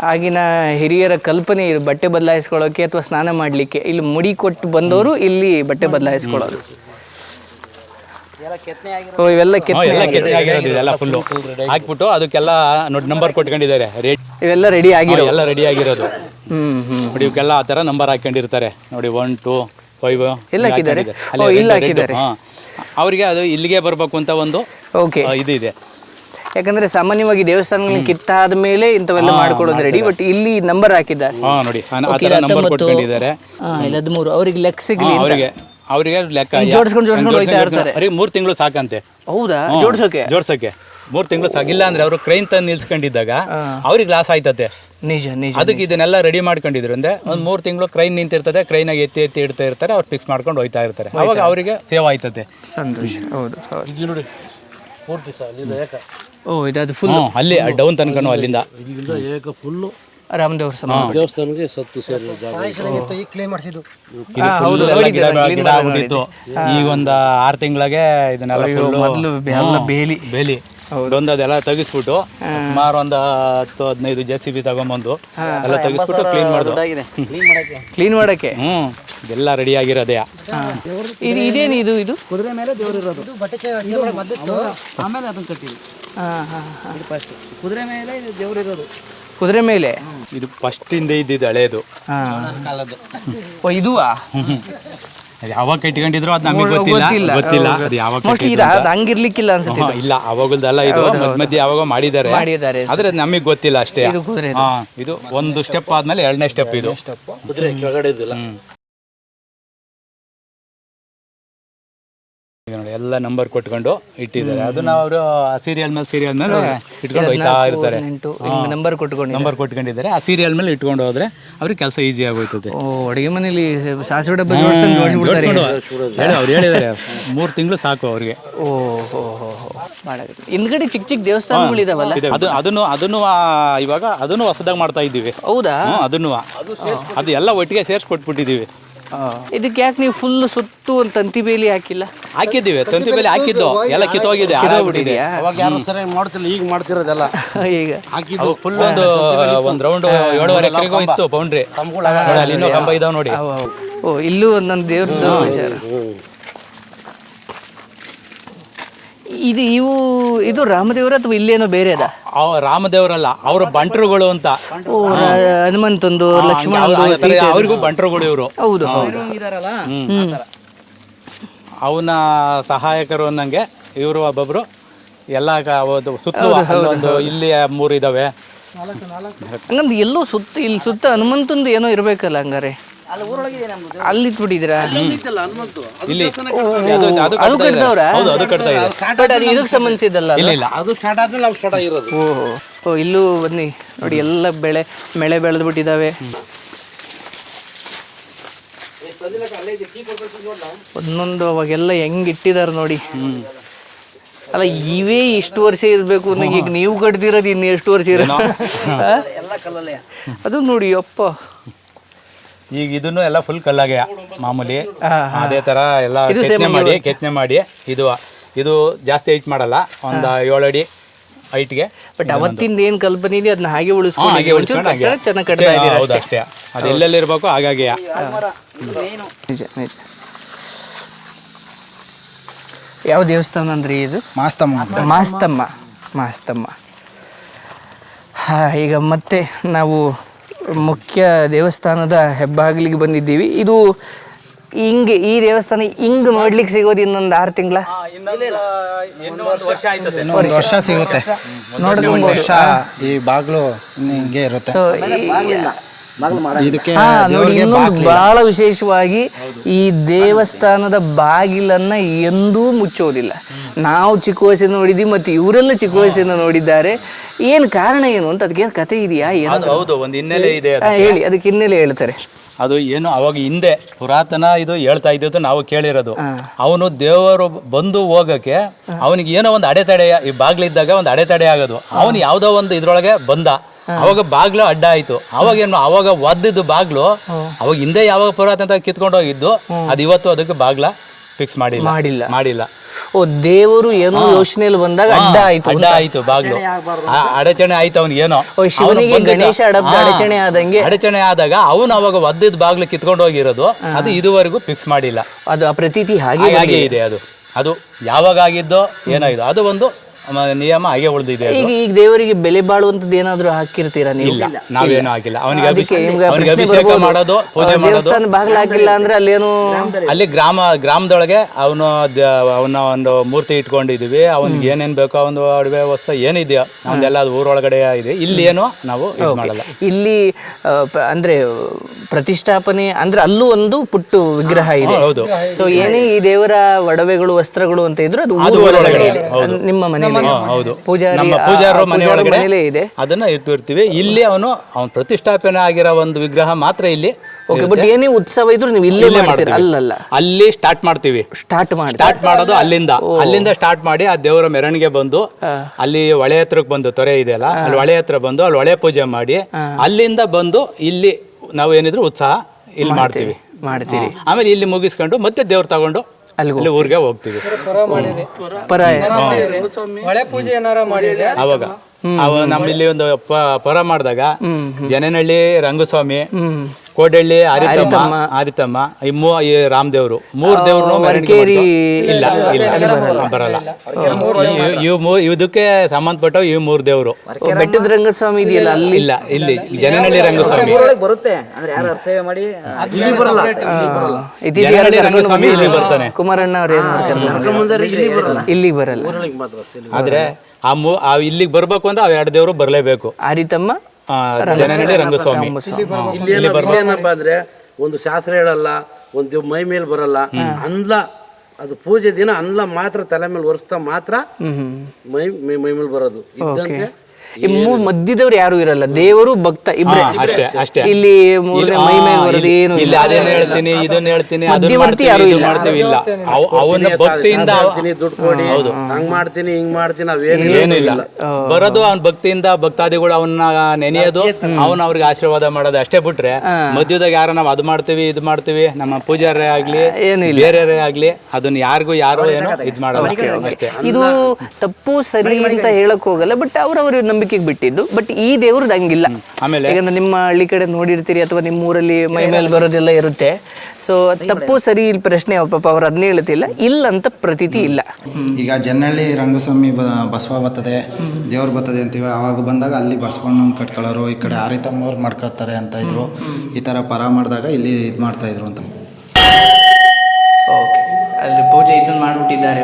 ಆಗಿನ ಹಿರಿಯರ ಕಲ್ಪನೆ ಇದು ಬಟ್ಟೆ ಬದಲಾಯಿಸ್ಕೊಳ್ಳೋಕೆ ಅಥವಾ ಸ್ನಾನ ಮಾಡಲಿಕ್ಕೆ. ಇಲ್ಲಿ ಮುಡಿ ಕೊಟ್ಟು ಬಂದವರು ಇಲ್ಲಿ ಬಟ್ಟೆ ಬದಲಾಯಿಸ್ಕೊಳ್ಳೋದು. ಓ ಇವೆಲ್ಲ ಹಾ, ಕೆತ್ತ ಎಲ್ಲ ಆಗಿರೋದು. ಇದೆಲ್ಲ ಫುಲ್ಲು ಹಾಕ್ಬಿಟ್ಟು ಅದಕ್ಕೆಲ್ಲ ನೋಡಿ ನಂಬರ್ ಕೊಟ್ಕೊಂಡಿದ್ದಾರೆ. ರೇಟ್ ಇವೆಲ್ಲ ರೆಡಿ ಆಗಿರೋ ಎಲ್ಲ ರೆಡಿ ಆಗಿರೋದು. ಹ್ಮ್ ಹ್ಮ್. ನೋಡಿ ಇವಕ್ಕೆಲ್ಲ ಆ ಥರ ನಂಬರ್ ಹಾಕೊಂಡಿರ್ತಾರೆ ನೋಡಿ ಒನ್ ಟು ಫೈವ್ ಎಲ್ಲ ಹಾಕಿದ್ದಾರೆ? ಓ, ಹಾಕಿದ್ದಾರೆ. ಅವರಿಗೆ ಅದು ಇಲ್ಲಿಗೆ ಬರಬೇಕು ಅಂತ ಒಂದು ಓಕೆ ಆ, ಇದು ಇದೆ ಯಾಕಂದ್ರೆ ಸಾಮಾನ್ಯವಾಗಿ ದೇವಸ್ಥಾನಗಳನ್ನ ಕಿತ್ತಾದ ಮೇಲೆ ಇಂಥವೆಲ್ಲ ಮಾಡ್ಕೊಡೋದು ರೆಡಿ ಬಟ್ ಇಲ್ಲಿ ನಂಬರ್ ಹಾಕಿದ್ದಾರೆ. ಹಾ ನೋಡಿ. ಆ- ಆ ಥರ ನಂಬರ್ ಕೊಟ್ಕೊಂಡಿದ್ದಾರೆ. ಹಾ ಇಲ್ಲ ಹದಿಮೂರು ಅವ್ರಿಗೆ ಲೆಕ್ಕ ಸಿಗ್ಲಿ ಅಂತ. ಅವರಿಗೆ ಅವರಿಗೆ ಲೆಕ್ಕ ಯಾ- ಜೋಡ್ಸ್ಕೊಂಡ್ ಜೋಡ್ಸ್ಕೊಂಡ್ ಇರ್ತಾರೆ. ಅವ್ರಿಗೆ ಮೂರು ತಿಂಗಳು ಸಾಕಂತೆ. ಹೌದಾ? ಹ್ಮ್. ಜೋಡ್ಸೋಕೆ? ಮೂರ್ ಮೂರು ತಿಂಗಳು ಸಾಕಿಲ್ಲ ಅಂದ್ರೆ ಅವರು ಕ್ರೈನ್ ತಂದು ನಿಲ್ಸ್ಕೊಂಡಿದ್ದಾಗ ಅವ್ರಿಗೆ ಲಾಸ್ ಆಯ್ತತೆ. ನಿಜ ನಿಜ ಅದಕ್ಕೆ ಇದನ್ನೆಲ್ಲ ರೆಡಿ ಮಾಡ್ಕೊಂಡಿದ್ರು. ಅಂದ್ರೆ ಒಂದು ಮೂರು ತಿಂಗಳು ಕ್ರೈನ್ ನಿಂತಿರ್ತದೆ ಆಗಿ ಎತ್ತಿ ಎತ್ತಿ ಇಡ್ತಾ ಇರ್ತಾರೆ ಅವ್ರು ಫಿಕ್ಸ್ ಮಾಡ್ಕೊಂಡು ಹೋಯ್ತಾ ಇರ್ತಾರೆ. ಅವಾಗ ಅವರಿಗೆ ಸೇವ್ ಆಯ್ತದೆ ಸಂತೋಷ. ಹೌದು ಹೌದು. ಓ ಇದದು ಫುಲ್ ಹ್ಮ್, ಅಲ್ಲಿ ಡೌನ್ ತನಕನು ಅಲ್ಲಿಂದ. ರಾಮದೇವ್ರ ದೇವಸ್ಥಾನಕ್ಕೆ ಸತ್ತು ಸೇರಿದ ಜಾಗ. ಇದು full ಎಲ್ಲ ಗಿಡ ಗಿಡ ಆಗ್ಬಿಟ್ಟಿತ್ತು. ಈಗ ಒಂದು ಆರು ತಿಂಗಳಿಗೆ ಇದನ್ನೆಲ್ಲ full ಮೊದಲು ಎಲ್ಲ ಬೇಲಿ. ಬೇಲಿ. ಬಂದು ಅದೆಲ್ಲ ತೆಗಿಸ್ಬಿಟ್ಟು ಸುಮಾರು ಒಂದು ಹತ್ತು ಹದಿನೈದು ಜೆ ಸಿ ಬಿ ತಗೊಂಬಂದು ಎಲ್ಲ ತೆಗಿಸ್ಬಿಟ್ಟು ಕ್ಲೀನ್ ಮಾಡ್ದು. ಕ್ಲೀನ್ ಮಾಡಕ್ಕೆ. ಹ್ಮ್ ಎಲ್ಲ ರೆಡಿ ಆಗಿರೋದೆ. ಇದು ಇದೇನು ಇದು ಇದು? ಕುದುರೆ ಮೇಲೆ ದೇವರು ಇರೋದು. ಆಮೇಲೆ ಅದನ್ನ ಕಟ್ಟಿದ್ವಿ ಹಾ ಹಾ ಹಾ. ಕುದುರೆ ಮೇಲೆ ದೇವ್ರು ಇರೋದು. ಕುದುರೆ ಮೇಲೆ? ಇದು ಫಸ್ಟ್ ಹಿಂದೆ ಇದ್ದಿದ್ದು ಹಳೇದು. ಹಾ. ಓ ಇದುವಾ? ಅದು ಯಾವಾಗ ಕಟ್ಕೊಂಡಿದ್ರು ಅದು ನಮಗೆ ಗೊತ್ತಿಲ್ಲ. ಗೊತ್ತಿಲ್ಲ. ಗೊತ್ತಿಲ್ಲ. ಅದು ಯಾವಾಗ ಮೋಸ್ಟ್ಲಿ ಇದು ಅದು ಹಂಗಿರ್ಲಿಕ್ಕಿಲ್ಲ ಅನ್ಸುತ್ತೆ ಇಲ್ಲ ಅವಾಗಲ್ದಲ್ಲ ಇದು ಮಧ್ಯ ಮಧ್ಯೆ ಯಾವಾಗ ಮಾಡಿದ್ದಾರೆ. ಮಾಡಿದ್ದಾರೆ. ಆದ್ರೆ ನಮಗೆ ಗೊತ್ತಿಲ್ಲ ಅಷ್ಟೇ. ಇದು ಕುದುರೆ ಹಾ ಇದು ಒಂದು ಸ್ಟೆಪ್ ಆದ್ಮೇಲೆ ಎರಡನೇ ಸ್ಟೆಪ್ ಇದು. ಕುದುರೆ ಕೆಳಗಡೆ ಇದ್ದಿಲ್ಲ. ಈಗ ನೋಡಿ ಎಲ್ಲ ನಂಬರ್ ಕೊಟ್ಕೊಂಡು ಇಟ್ಟಿದ್ದಾರೆ. ಅದನ್ನ ಅವರು ಸೀರಿಯಲ್ ಮೇಲೆ ಸೀರಿಯಲ್ ಮೇಲೆ ಇಟ್ಕೊಂಡು ಹೋಯ್ತಾ ಇರ್ತಾರೆ. ಎಂಟು ನಂಬರ್ ಕೊಟ್ಕೊಂಡು ನಂಬರ್ ಕೊಟ್ಕೊಂಡಿದ್ದಾರೆ. ಆ ಸೀರಿಯಲ್ ಮೇಲೆ ಇಟ್ಕೊಂಡು ಹೋದ್ರೆ ಅವ್ರಿಗೆ ಕೆಲಸ ಈಸಿ ಆಗೋಯ್ತದೆ. ಓ ಅಡುಗೆ ಮನೇಲಿ ಸಾಸಿವೆ ಡಬ್ಬ ಜೋಡಿಸ್ಬಿಡ್ತಾರೆ ಹೇಳಿ ಅವ್ರು ಹೇಳಿದ್ದಾರೆ. ಮೂರು ತಿಂಗಳು ಸಾಕು ಅವ್ರಿಗೆ. ಓ ಹೋ ಹೋ ಹೋ ಭಾಳ ಹಿಂದ್ಗಡೆ ಚಿಕ್ಕ ಚಿಕ್ಕ ದೇವಸ್ಥಾನಗಳಿದಾವಲ್ಲ. ಅದು ಅದನ್ನು ಅದನ್ನು ಆ, ಇವಾಗ ಅದನ್ನು ಹೊಸದಾಗಿ ಮಾಡ್ತಾ ಇದ್ದೀವಿ. ಹೌದಾ? ಹ್ಮ್, ಅದನ್ನು. ಅದು ಎಲ್ಲ ಒಟ್ಟಿಗೆ ಸೇರ್ಸಿ ಕೊಟ್ಬಿಟ್ಟಿದ್ದೀವಿ ಇದಕ್ಕೆ ಯಾಕೆ ನೀವು ಫುಲ್ ಸುತ್ತು ಒಂದು ತಂತಿ ಬೇಲಿ ಹಾಕಿಲ್ಲ? ಹಾಕಿದ್ದೀವಿ ತಂತಿ ಬೇಲಿ ಹಾಕಿದ್ದು. ಎಲ್ಲ ಕಿತ್ತೋಗಿದೆ ಹಾಳಾಗ್ಬಿಟ್ಟಿದೆ. ಅವಾಗ ಯಾರು ಸರಿಯಾಗಿ ಮಾಡ್ತಿಲ್ಲ ಈಗ ಮಾಡ್ತಿರೋದೆಲ್ಲ. ಈಗ. ಹಾಕಿದ್ದು ಫುಲ್ ಒಂದು ಒಂದು ರೌಂಡ್ ಏಳುವರೆ ಎಕರೆಗೂ ಇತ್ತು ಬೌಂಡ್ರಿ ಅಲ್ಲಿ ಇನ್ನೂ ಕಂಬ ಇದಾವೆ ನೋಡಿ. ಓ ಇಲ್ಲೂ ಒಂದೊಂದು ದೇವ್ರದ್ದು ವಿಚಾರ. ಇದು ಇವು ಇದು ರಾಮದೇವ್ರ ಅಥವಾ ಇಲ್ಲೇನೋ ಬೇರೆ ಅದ? ಅವ ರಾಮದೇವರಲ್ಲ ಅವರ ಬಂಟರುಗಳು ಅಂತ. ಒಂದು ಹನುಮಂತಂದು ಲಕ್ಷ್ಮಣ ಅವ್ರಿಗೂ ಬಂಟರುಗಳು ಇವರು. ಹೌದು ಅವನ ಸಹಾಯಕರು ಅನ್ನಂಗೆ ಇವರು ಒಬ್ಬೊಬ್ರು. ಎಲ್ಲ ಒಂದು ಸುತ್ತಲೂ ಅಲ್ಲೊಂದು ಇಲ್ಲಿ ಮೂರು ಇದಾವೆ. ಹಂಗಂದ್ರೆ ಎಲ್ಲೂ ಸುತ್ತ ಇಲ್ಲಿ ಸುತ್ತ ಹನುಮಂತಂದು ಏನೋ ಇರ್ಬೇಕಲ್ಲ ಹಂಗಾರೆ. ಅಲ್ಲಿ ಊರೊಳಗಿದೆ ನಮ್ದು? ಅಲ್ಲಿ ಇಟ್ಬಿಟ್ಟಿದ್ದೀರಾ ಇತ್ತಲ್ಲ ಹನುಮಂತು. ಅದು ಇಲ್ಲಿ. ಅದು ಅದು ಅದು ಕಟ್ತಾ ಇದೆ. ಹೌದು ಅದು ಕಟ್ತಾ ಇದೆ. ಬಟ್ ಅದು ಇದಕ್ಕೆ ಸಂಬಂಧಿಸಿದಲ್ಲ ಇಲ್ಲ ಇಲ್ಲ. ಅದು ಸ್ಟಾರ್ಟ್ ಆದ್ಮೇಲೆ ನಾವು ಸ್ಟಾರ್ಟ್ ಆಗಿರೋದು. ಓ ಓ ಇಲ್ಲೂ ಬನ್ನಿ. ನೋಡಿ ಎಲ್ಲ ಬೆಳೆ ಬೆಳೆ ಬೆಳೆದು ಬಿಟ್ಟಿದ್ದಾವೆ ಒಂದೊಂದು ಅವಾಗೆಲ್ಲ ಹೆಂಗ್ ಇಟ್ಟಿದಾರೆ ನೋಡಿ. ಅಲ್ಲ ಇವೇ ಇಷ್ಟು ವರ್ಷ ಇರಬೇಕು ಈಗ ನೀವು ಕಟ್ದಿರೋದು ಇನ್ನು ಎಷ್ಟು ವರ್ಷ ಇರೋ ಅದು ನೋಡಿ ಅಪ್ಪ. ಈಗ ಇದನ್ನು ಎಲ್ಲ ಫುಲ್ ಕಲ್ಲಾಗೆ ಮಾಮೂಲಿ. ಅದೇ ತರ ಎಲ್ಲ ಇದು ಕೆತ್ತನೆ ಮಾಡಿ ಕೆತ್ತನೆ ಮಾಡಿ ಇದು ಇದು ಜಾಸ್ತಿ ಹೈಟ್ ಮಾಡಲ್ಲ ಒಂದ ಏಳು ಅಡಿ ಹೈಟ್ಗೆ ಬಟ್ ಅವತ್ತಿಂದ ಏನ್ ಕಲ್ಪನೆ ಇದೆ ಅದನ್ನ ಹಾಗೆ ಉಳಿಸ್ಕೊಂಡು ಚೆನ್ನಾಗಿ ಕಟ್ತಾ ಹೌದು ಅಷ್ಟೇ. ಅದು ಎಲ್ಲೆಲ್ಲಿ ಇರ್ಬೇಕು ಹಾಗಾಗಿ. ನಿಜ ನಿಜ ಯಾವ ದೇವಸ್ಥಾನ ಅಂದ್ರಿ ಇದು? ಮಾಸ್ತಮ್ಮ. ಮಾಸ್ತಮ್ಮ. ಮಾಸ್ತಮ್ಮ. ಹಾ ಈಗ ಮತ್ತೆ ನಾವು ಮುಖ್ಯ ದೇವಸ್ಥಾನದ ಹೆಬ್ಬಾಗಿಲಿಗೆ ಬಂದಿದ್ದೀವಿ. ಇದು ಹಿಂಗೆ ಈ ದೇವಸ್ಥಾನ ಹಿಂಗ್ ನೋಡ್ಲಿಕ್ಕೆ ಸಿಗೋದು ಇನ್ನೊಂದು ಆರು ತಿಂಗಳ? ಒಂದು ವರ್ಷ ಸಿಗುತ್ತೆ. ನೋಡ್ಕೊಂಬೋದು ವರ್ಷ ಈ ಬಾಗ್ಲು ಹಿಂಗೆ ಇರುತ್ತೆ. ಇದಕ್ಕೆ ನೋಡಿ ಇನ್ನೊಂದು ಬಹಳ ವಿಶೇಷವಾಗಿ ಈ ದೇವಸ್ಥಾನದ ಬಾಗಿಲನ್ನ ಎಂದೂ ಮುಚ್ಚೋದಿಲ್ಲ. ನಾವು ಚಿಕ್ಕ ವಯಸ್ಸಿಂದ ನೋಡಿದ್ವಿ ಮತ್ತೆ ಇವರೆಲ್ಲ ಚಿಕ್ಕ ವಯಸ್ಸಿಂದ ನೋಡಿದ್ದಾರೆ. ಏನು ಕಾರಣ ಏನು ಅಂತ ಅದಕ್ಕೆ ಕತೆ ಇದೆಯಾ? ಏನು? ಹೌದು ಒಂದು ಹಿನ್ನೆಲೆ ಇದೆ ಅದು. ಹೇಳಿ ಅದಕ್ಕೆ ಹಿನ್ನೆಲೆ ಹೇಳ್ತಾರೆ. ಅದು ಏನು ಅವಾಗ ಹಿಂದೆ ಪುರಾತನ ಇದು ಹೇಳ್ತಾ ಇದ್ದು ನಾವು ಕೇಳಿರೋದು. ಅವನು ದೇವರು ಬಂದು ಹೋಗಕ್ಕೆ ಅವನಿಗೆ ಏನೋ ಒಂದು ಅಡೆತಡೆ ಈ ಬಾಗ್ಲಿದ್ದಾಗ ಒಂದು ಅಡೆತಡೆ ಆಗೋದು. ಅವನು ಯಾವುದೋ ಒಂದು ಇದ್ರೊಳಗೆ ಬಂದ. ಅವಾಗ ಬಾಗ್ಲು ಅಡ್ಡ ಆಯ್ತು. ಅವಾಗ ಏನು ಅವಾಗ ಒದ್ದಿದ್ದು ಬಾಗ್ಲು ಅವಾಗ ಹಿಂದೆ ಯಾವಾಗ ಪುರಾತನ ಕಿತ್ಕೊಂಡು ಹೋಗಿದ್ದು ಅದು ಇವತ್ತು ಅದಕ್ಕೆ ಬಾಗ್ಲ ಫಿಕ್ಸ್ ಮಾಡಿಲ್ಲ. ಮಾಡಿಲ್ಲ. ಮಾಡಿಲ್ಲ. ಓ ದೇವರು ಏನೋ ಯೋಚನೆಯಲ್ಲಿ ಬಂದಾಗ ಅಡ್ಡ ಆಯ್ತು ಅಡ್ಡ ಆಯ್ತು ಬಾಗ್ಲು. ಆ ಅಡಚಣೆ ಆಯ್ತು ಅವ್ನಿಗೆ ಏನೋ. ಓ ಶಿವನಿಗೆ ಗಣೇಶ ಅಡ ಅಡಚಣೆ ಆದಂಗೆ. ಅಡಚಣೆ ಆದಾಗ ಅವನು ಅವಾಗ ಒದ್ದಿದ್ ಬಾಗ್ಲು ಕಿತ್ಕೊಂಡು ಹೋಗಿರೋದು ಅದು ಇದುವರೆಗೂ ಫಿಕ್ಸ್ ಮಾಡಿಲ್ಲ. ಅದು ಆ ಪ್ರತೀತಿ ಹಾಗೆ ಹಾಗೆ ಇದೆ ಅದು. ಅದು ಯಾವಾಗ ಆಗಿದ್ದೋ ಏನೋ ಇದು. ಅದು ಒಂದು ನಿಯಮ ಹಾಗೆ ಉಳಿದಿದೆ ಅದು. ಈಗ ಈಗ ದೇವರಿಗೆ ಬೆಲೆ ಬಾಳುವಂತದ್ದು ಏನಾದ್ರೂ ಹಾಕಿರ್ತೀರಾ ನೀವು? ಇಲ್ಲ ನಾವೇನು ಆಗಿಲ್ಲ ಅವನಿಗೆ ಅದಕ್ಕೆ ಅಭಿಷೇಕ ನಿಮ್ಗೆ ಅವನಿಗೆ ಅಭಿಷೇಕ ಮಾಡೋದು ಪೂಜೆ ಮಾಡೋದು. ದೇವಸ್ಥಾನ ಬಾಗಿಲು ಹಾಕಿಲ್ಲ ಅಂದ್ರೆ ಅಲ್ಲೇನು ಅಲ್ಲಿ ಗ್ರಾಮ ಗ್ರಾಮದೊಳಗೆ ಅವನು ಅವನ ಒಂದು ಮೂರ್ತಿ ಇಟ್ಕೊಂಡಿದೀವಿ ಅವನಿಗೆ ಏನೇನ್ ಬೇಕೋ ಒಂದು ಅಡುಗೆ ವಸ್ತು ಏನಿದೆಯೋ ಅವನ್ನೆಲ್ಲ ಅದು ಊರೊಳಗಡೆ ಇದೆ. ಇಲ್ಲಿ ಏನು ನಾವು ಇದು ಮಾಡಲ್ಲ. ಇಲ್ಲಿ ಆ, ಪ- ಅಂದ್ರೆ ಪ್ರತಿಷ್ಠಾಪನೆ ಅಂದ್ರೆ ಅಲ್ಲೂ ಒಂದು ಪುಟ್ಟು ವಿಗ್ರಹ ಇದೆ. ಹೌದು. ಸೊ ಏನೇ ಈ ದೇವರ ಒಡವೆಗಳು ವಸ್ತ್ರಗಳು ಅಂತ ಇದ್ರು ಅದು ಊರೊಳಗಡೆ ಇದೆ. ನಿಮ್ಮ ಮನೆಯಲ್ಲಿ. ಹಾ, ಹೌದು. ಪೂಜಾರಿ ನಮ್ಮ ಆ- ಪೂಜಾರರು ಆ ಮನೆ ಪೂಜಾರ ಒಳಗಡೆ ಮನೆಯಲ್ಲೇ ಇದೆ. ಅದನ್ನ ಇಟ್ಟು ಇರ್ತೀವಿ ಇಲ್ಲಿ ಅವನು ಅವನ ಪ್ರತಿಷ್ಠಾಪನೆ ಆಗಿರೋ ಒಂದು ವಿಗ್ರಹ ಮಾತ್ರ ಇಲ್ಲಿ ಓಕೆ ಬಟ್ ಏನೇ ಉತ್ಸವ ಇದ್ರು ನೀವು ಇಲ್ಲೇ ಇಲ್ಲೇ ಮಾಡ್ತೀರಾ? ಮಾಡ್ತೀವಿ. ಅಲ್ಲಲ್ಲ. ಅಲ್ಲಿ ಸ್ಟಾರ್ಟ್ ಮಾಡ್ತೀವಿ. ಸ್ಟಾರ್ಟ್ ಮಾಡಿ. ಸ್ಟಾರ್ಟ್ ಮಾಡೋದು ಅಲ್ಲಿಂದ. ಅಲ್ಲಿಂದ ಸ್ಟಾರ್ಟ್ ಮಾಡಿ ಆ ದೇವರ ಮೆರವಣಿಗೆ ಬಂದು ಅಲ್ಲಿ ಹೊಳೆ ಹತ್ರಕ್ಕೆ ಬಂದು ತೊರೆ ಇದೆಯಲ್ಲ ಅಲ್ಲಿ ಹೊಳೆ ಹತ್ರ ಬಂದು ಅಲ್ಲಿ ಹೊಳೆ ಪೂಜೆ ಮಾಡಿ ಅಲ್ಲಿಂದ ಬಂದು ಇಲ್ಲಿ ನಾವು ಏನಿದ್ರು ಉತ್ಸಾಹ ಇಲ್ಲಿ ಮಾಡ್ತೀವಿ. ಮಾಡ್ತೀವಿ. ಆಮೇಲೆ ಇಲ್ಲಿ ಮುಗಿಸ್ಕೊಂಡು ಮತ್ತೆ ದೇವ್ರು ತಗೊಂಡು ಅಲ್ಲಿಗೆ ಅಲ್ಲಿ ಊರಿಗೆ ಹೋಗ್ತೀವಿ. ಪರ ಮಳೆ ಪೂಜೆ ಏನಾರ ಮಾಡಿದ್ರೆ ಅವಾಗ. ಅವ ನಮ್ಮಲ್ಲಿ ಒಂದು ಪ- ಪರ ಮಾಡಿದಾಗ ಜನನಹಳ್ಳಿ ರಂಗಸ್ವಾಮಿ ಕೋಡಹಳ್ಳಿ ಆರಿತಮ್ಮ ಆರಿತಮ್ಮ. ಈ ಮೂ ಈ ರಾಮದೇವರು. ಮೂರ್ ದೇವ್ರು ಇಲ್ಲ ಇಲ್ಲ ಬರಲ್ಲ. ಇವ್- ಮೂ- ಇದಕ್ಕೆ ಸಂಬಂಧಪಟ್ಟ ಇವ್ ಮೂರ್ ದೇವರು. ಬೆಟ್ಟದ ರಂಗಸ್ವಾಮಿ ಇದೆಯಲ್ಲ ಅಲ್ಲಿ? ಇಲ್ಲ ಇಲ್ಲಿ ಜನನಹಳ್ಳಿ ರಂಗಸ್ವಾಮಿ. ಬರುತ್ತೆ ಅಂದ್ರೆ ಯಾರು ಸೇವೆ ಮಾಡಿ ಇಲ್ಲಿ ಬರಲ್ಲ. ಜನನಹಳ್ಳಿ ರಂಗಸ್ವಾಮಿ ಇಲ್ಲಿ ಬರ್ತಾನೆ. ಕುಮಾರಣ್ಣ ಅವ್ರು ಏನ್ ಮಾಡ್ತಾರೆ? ಇಲ್ಲಿ ಬರಲ್ಲ. ಆದ್ರೆ ಆ ಮೂ ಆ ಇಲ್ಲಿಗೆ ಬರ್ಬೇಕು ಅಂದ್ರೆ ಅವ್ ಎರಡು ದೇವರು ಬರಲೇಬೇಕು. ಆರಿತಮ್ಮ ಆ, ಜನನಹಳ್ಳಿ ರಂಗಸ್ವಾಮಿ. ಇಲ್ಲಿ ಏನಪ್ಪ ಅಂದ್ರೆ ಒಂದು ಶಾಸ್ತ್ರ ಹೇಳಲ್ಲ ಒಂದು ಮೈ ಮೇಲೆ ಬರಲ್ಲ. ಅಂದ್ಲ ಅದು ಪೂಜೆ ದಿನ ಅಂದ್ಲ ಮಾತ್ರ ತಲೆ ಮೇಲೆ ಒರೆಸ್ತಾ ಮಾತ್ರ ಮೈ ಮೈ ಮೈ ಮೇಲೆ ಬರೋದು. ಇದ್ದಂತೆ ಈ ಮೂರ್ ಮಧ್ಯದವ್ರು ಯಾರು ಇರಲ್ಲ. ದೇವರು ಭಕ್ತ ಇಬ್ರೆ. ಅಷ್ಟೇ ಅಷ್ಟೇ. ಇಲ್ಲಿ ಮೂರನೇ ಇಲ್ಲಿ- ಮೈ ಮೇಲೆ ಬರೋದು ಇಲ್ಲಿ- ಏನು ಇಲ್ಲಿ ಅದೇನು ಹೇಳ್ತೀನಿ ಇದನ್ನ ಹೇಳ್ತೀನಿ ಅದನ್ನ ಮಧ್ಯವರ್ತಿ ಯಾರು ಇದು ಇಲ್ಲ. ಮಾಡ್ತೀವಿ ಇಲ್ಲ. ಅವ್- ಅವನ ಭಕ್ತಿಯಿಂದ ದುಡ್ಡು ಕೊಡಿ. ಹಂಗ್ ಮಾಡ್ತೀನಿ ಹಿಂಗ್ ಮಾಡ್ತೀನಿ ಅವೇನು ಏನು ಇಲ್ಲ ಬರೋದು ಅವ್ನ ಭಕ್ತಿಯಿಂದ ಭಕ್ತಾದಿಗಳು ಅವನ್ನ ನೆನೆಯೋದು ಅವನ ಅವ್ರಿಗೆ ಆಶೀರ್ವಾದ ಮಾಡೋದು ಅಷ್ಟೇ ಬಿಟ್ರೆ ಮಧ್ಯದಾಗ ಯಾರ ನಾವು ಅದು ಮಾಡ್ತೀವಿ ಇದು ಮಾಡ್ತೀವಿ ನಮ್ಮ ಪೂಜಾರೇ ಆಗ್ಲಿ ಏನು ಬೇರೆಯವರೇ ಆಗ್ಲಿ ಅದನ್ನ ಯಾರಿಗೂ ಯಾರು ಏನು ಇದ್ ಮಾಡಲ್ಲ ಅಷ್ಟೇ. ಇದು ತಪ್ಪು ಸರಿ ಅಂತ ಹೇಳಕ್ ಹೋಗಲ್ಲ ಬಟ್ ಅವ್ರವ್ರ ನಂಬಿಕೆಗೆ ಬಿಟ್ಟಿದ್ದು ಬಟ್ ಈ ದೇವ್ರದ್ದು ಹಂಗಿಲ್ಲ. ಆಮೇಲೆ? ಯಾಕಂದ್ರೆ ನಿಮ್ಮ ಹಳ್ಳಿ ಕಡೆ ನೋಡಿರ್ತೀರಿ ಅಥವಾ ನಿಮ್ಮ ಊರಲ್ಲಿ ಮೈ ಮೇಲೆ ಬರೋದೆಲ್ಲ ಇರುತ್ತೆ. ಸೊ ತಪ್ಪು ಸರಿ ಇಲ್ಲಿ ಪ್ರಶ್ನೆ ಪಾಪ ಅವ್ರು ಅದನ್ನೇ ಹೇಳ್ತಿಲ್ಲ. ಇಲ್ಲ ಅಂತ ಪ್ರತೀತಿ ಇಲ್ಲ. ಈಗ ಜನಹಳ್ಳಿ ರಂಗಸ್ವಾಮಿ ಬ ಬಸವ ಬತ್ತದೆ ದೇವ್ರು ಬತ್ತದೆ ಅಂತೀವಿ ಅವಾಗ ಬಂದಾಗ ಅಲ್ಲಿ ಬಸವಣ್ಣ ಕಟ್ಕೊಳ್ಳೋರು ಈ ಕಡೆ ಆರಿತಮ್ಮವ್ರು ಮಾಡ್ಕೊಳ್ತಾರೆ ಅಂತ ಇದ್ರು. ಈ ಥರ ಪರ ಮಾಡಿದಾಗ ಇಲ್ಲಿ ಇದು ಮಾಡ್ತಾ ಇದ್ರು ಅಂತ. ಓಕೆ ಅಲ್ಲಿ ಪೂಜೆ ಇದನ್ನ ಮಾಡ್ಬಿಟ್ಟಿದ್ದಾರೆ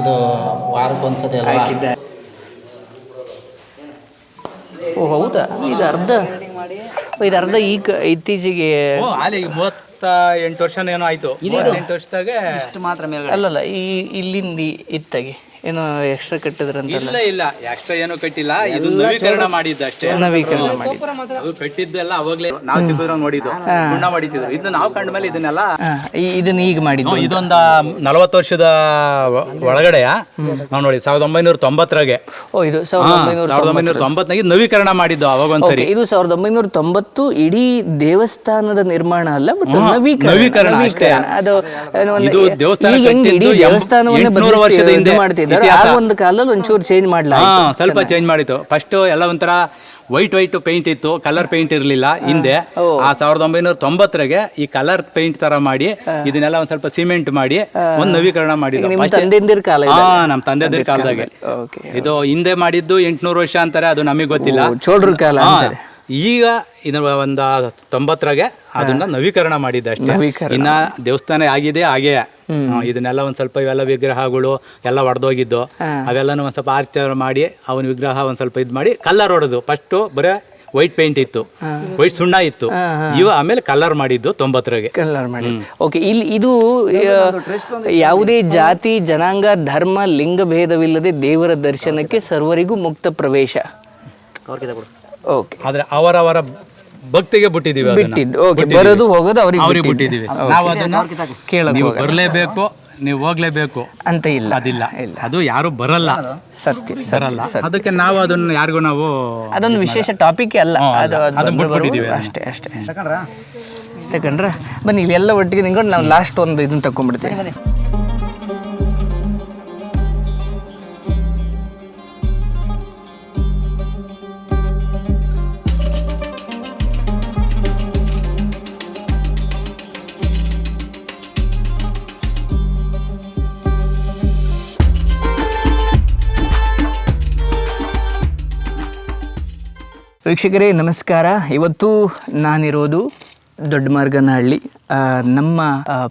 ಇದು ವಾರಕ್ಕೆ ಒಂದ್ಸತಿ ಅಲ್ವಾ? ಹಾಕಿದ್ದಾರೆ ಓ ಹೌದಾ? ಇದು ಅರ್ಧ? ಇದು ಅರ್ಧ ಈಗ ಇತ್ತೀಚೆಗೆ ಮೂವತ್ತ ಎಂಟು ವರ್ಷ ಏನೋ ಆಯ್ತು. ಎಂಟು ವರ್ಷದಾಗೆ ಮಾತ್ರ ಮೇಲೆ ಅಲ್ಲಲ್ಲ ಈ ಇಲ್ಲಿಂದ ಇತ್ತಾಗೆ. ಏನೋ ಎಕ್ಸ್ಟ್ರಾ ಕಟ್ಟಿದ್ರ ಇಲ್ಲ ಇಲ್ಲ. ಎಕ್ಸ್ಟ್ರಾ ಏನು ಕಟ್ಟಿಲ್ಲ. ಇದು ನವೀಕರಣ ಮಾಡಿದ್ದು ಅಷ್ಟೇ. ನವೀಕರಣ ಮಾಡಿ ಅದು ಕಟ್ಟಿದ್ದೆಲ್ಲ ಅವಾಗ್ಲೇ ನಾವು ಚಿಕ್ಕದ್ರಾಗ ನೋಡಿದ್ದು. ಸುಣ್ಣ ಮಾಡಿದ್ದು ಇದು ನಾವು ಕಂಡ ಮೇಲೆ ಇದನ್ನೆಲ್ಲ ಇದನ್ನ ಈಗ ಮಾಡಿದ್ದು ಇದೊಂದ ನಲವತ್ತು ವರ್ಷದ ಒಳಗಡೆ ಒಳಗಡೆಯ ನಾವು ನೋಡಿ ಸಾವಿರದ ಒಂಬೈನೂರ ತೊಂಬತ್ತರಾಗೆ. ಓ ಇದು ಸಾವಿರದ ಒಂಬೈನೂರ ತೊಂಬತ್ನಾಗ ನವೀಕರಣ ಮಾಡಿದ್ದು ಅವಾಗ ಒಂದ್ಸರಿ. ಇದು ಸಾವಿರದ ಒಂಬೈನೂರ ತೊಂಬತ್ತು ಇಡೀ ದೇವಸ್ಥಾನದ ನಿರ್ಮಾಣ ಅಲ್ಲ ಬಟ್ ನವೀಕರಣ ಅಷ್ಟೇ. ಅದು ಇದು ದೇವಸ್ಥಾನ ವರ್ಷದ ಹಿಂದೆ ಮಾಡ್ತಿದ್ದಾರೆ? ಇತಿಹಾಸ. ಒಂದು ಕಾಲದಲ್ಲಿ ಒಂಚೂರು ಚೇಂಜ್ ಮಾಡ್ಲಾ ಹಾ ಸ್ವಲ್ಪ ಚೇಂಜ್ ಮಾಡಿತ್ತು. ಫಸ್ಟ್ ಎಲ್ಲ ಒಂಥರ ವೈಟ್ ವೈಟ್ ಪೇಂಟ್ ಇತ್ತು ಕಲರ್ ಪೇಂಟ್ ಇರಲಿಲ್ಲ ಹಿಂದೆ. ಆ ಸಾವಿರದ ಒಂಬೈನೂರ ತೊಂಬತ್ತರಾಗೆ ಈ ಕಲರ್ ಪೇಂಟ್ ತರ ಮಾಡಿ ಇದನ್ನೆಲ್ಲ ಒಂದ್ ಸ್ವಲ್ಪ ಸಿಮೆಂಟ್ ಮಾಡಿ ಒಂದ್ ನವೀಕರಣ ಮಾಡಿದ್ರು ನಿಮ್ಮ First- ತಂದೆಂದಿರ ಕಾಲ ಹಾ ನಮ್ ನಮ್ಮ ತಂದೆದ್ರ ಕಾಲದಾಗೆ. ಓಕೆ ಇದು ಹಿಂದೆ ಮಾಡಿದ್ದು ಎಂಟ್ನೂರು ವರ್ಷ ಅಂತಾರೆ ಅದು ನಮಗೆ ಗೊತ್ತಿಲ್ಲ. ಚೋಳರ ಕಾಲ ಅಂತಾರೆ. ಈಗ ಇದು ಒಂದ ತೊಂಬತ್ತರಾಗೆ ಅದನ್ನ ನವೀಕರಣ ಮಾಡಿದ್ದೆ ಅಷ್ಟೇ. ಇನ್ನ ದೇವಸ್ಥಾನ ಆಗಿದೆ ಹಾಗೆ. ಇದನ್ನೆಲ್ಲ ಒಂದ್ ಸ್ವಲ್ಪ ಇವೆಲ್ಲ ವಿಗ್ರಹಗಳು ಎಲ್ಲ ಒಡೆದೋಗಿದ್ದು ಅವೆಲ್ಲನೂ ಒಂದ್ ಸ್ವಲ್ಪ ಆರ್ಚರ್ ಮಾಡಿ ಅವನ ವಿಗ್ರಹ ಒಂದ್ ಸ್ವಲ್ಪ ಇದ್ ಮಾಡಿ ಕಲರ್ ಹೊಡೆದು. ಫಸ್ಟ್ ಬರೇ ವೈಟ್ ಪೇಂಟ್ ಇತ್ತು. ವೈಟ್ ಸುಣ್ಣ ಇತ್ತು. ಇವ ಆಮೇಲೆ ಕಲರ್ ಮಾಡಿದ್ದು ತೊಂಬತ್ತರಾಗೆ. ಕಲರ್ ಮಾಡಿ ಓಕೆ ಇಲ್ಲಿ ಇದು ಯಾವುದೇ ಜಾತಿ ಜನಾಂಗ ಧರ್ಮ ಲಿಂಗ ಭೇದವಿಲ್ಲದೆ ದೇವರ ದರ್ಶನಕ್ಕೆ ಸರ್ವರಿಗೂ ಮುಕ್ತ ಪ್ರವೇಶ. ಓಕೆ ಆದ್ರೆ ಅವರವರ ಭಕ್ತಿಗೆ ಬಿಟ್ಟಿದೀವಿ ಅದನ್ನ. ಬಿಟ್ಟಿದ್ದು. ಓಕೆ ಬರೋದು ಹೋಗೋದು ಅವ್ರಿಗೆ ಅವ್ರಿಗೆ ಬಿಟ್ಟಿದ್ದು. ಬಿಟ್ಟಿದೀವಿ ನಾವು ಅದನ್ನ ಕೇಳೋದು ನೀವು ಬರಲೇಬೇಕು ನೀವು ಹೋಗ್ಲೇಬೇಕು. ಅಂತ ಇಲ್ಲ. ಅದಿಲ್ಲ. ಇಲ್ಲ. ಅದು ಯಾರು ಬರಲ್ಲ. ಸತ್ಯ ಬರಲ್ಲ. ಅದಕ್ಕೆ ನಾವು ಅದನ್ನ ಯಾರಿಗೂ ನಾವು ಅದೊಂದು ವಿಶೇಷ ಟಾಪಿಕ್ ಅಲ್ಲ. ಅದು ಅದು ಅದನ್ನ ಬರುವ- ಅಷ್ಟೇ ಅಷ್ಟೇ. ತಕೊಂಡ್ರ? ಬನ್ನಿ ಇಲ್ಲಿ ಎಲ್ಲ ಒಟ್ಟಿಗೆ ನಿಂಗೊಂಡು ನಾವು ಲಾಸ್ಟ್ ಒಂದು ಇದನ್ನ ತಕೊಂಡ್ಬಿಡ್ತೀವಿ. ವೀಕ್ಷಕರೇ, ನಮಸ್ಕಾರ. ಇವತ್ತು ನಾನಿರೋದು ದೊಡ್ಡಮಾರ್ಗನಹಳ್ಳಿ ಮಾರ್ಗನಹಳ್ಳಿ ನಮ್ಮ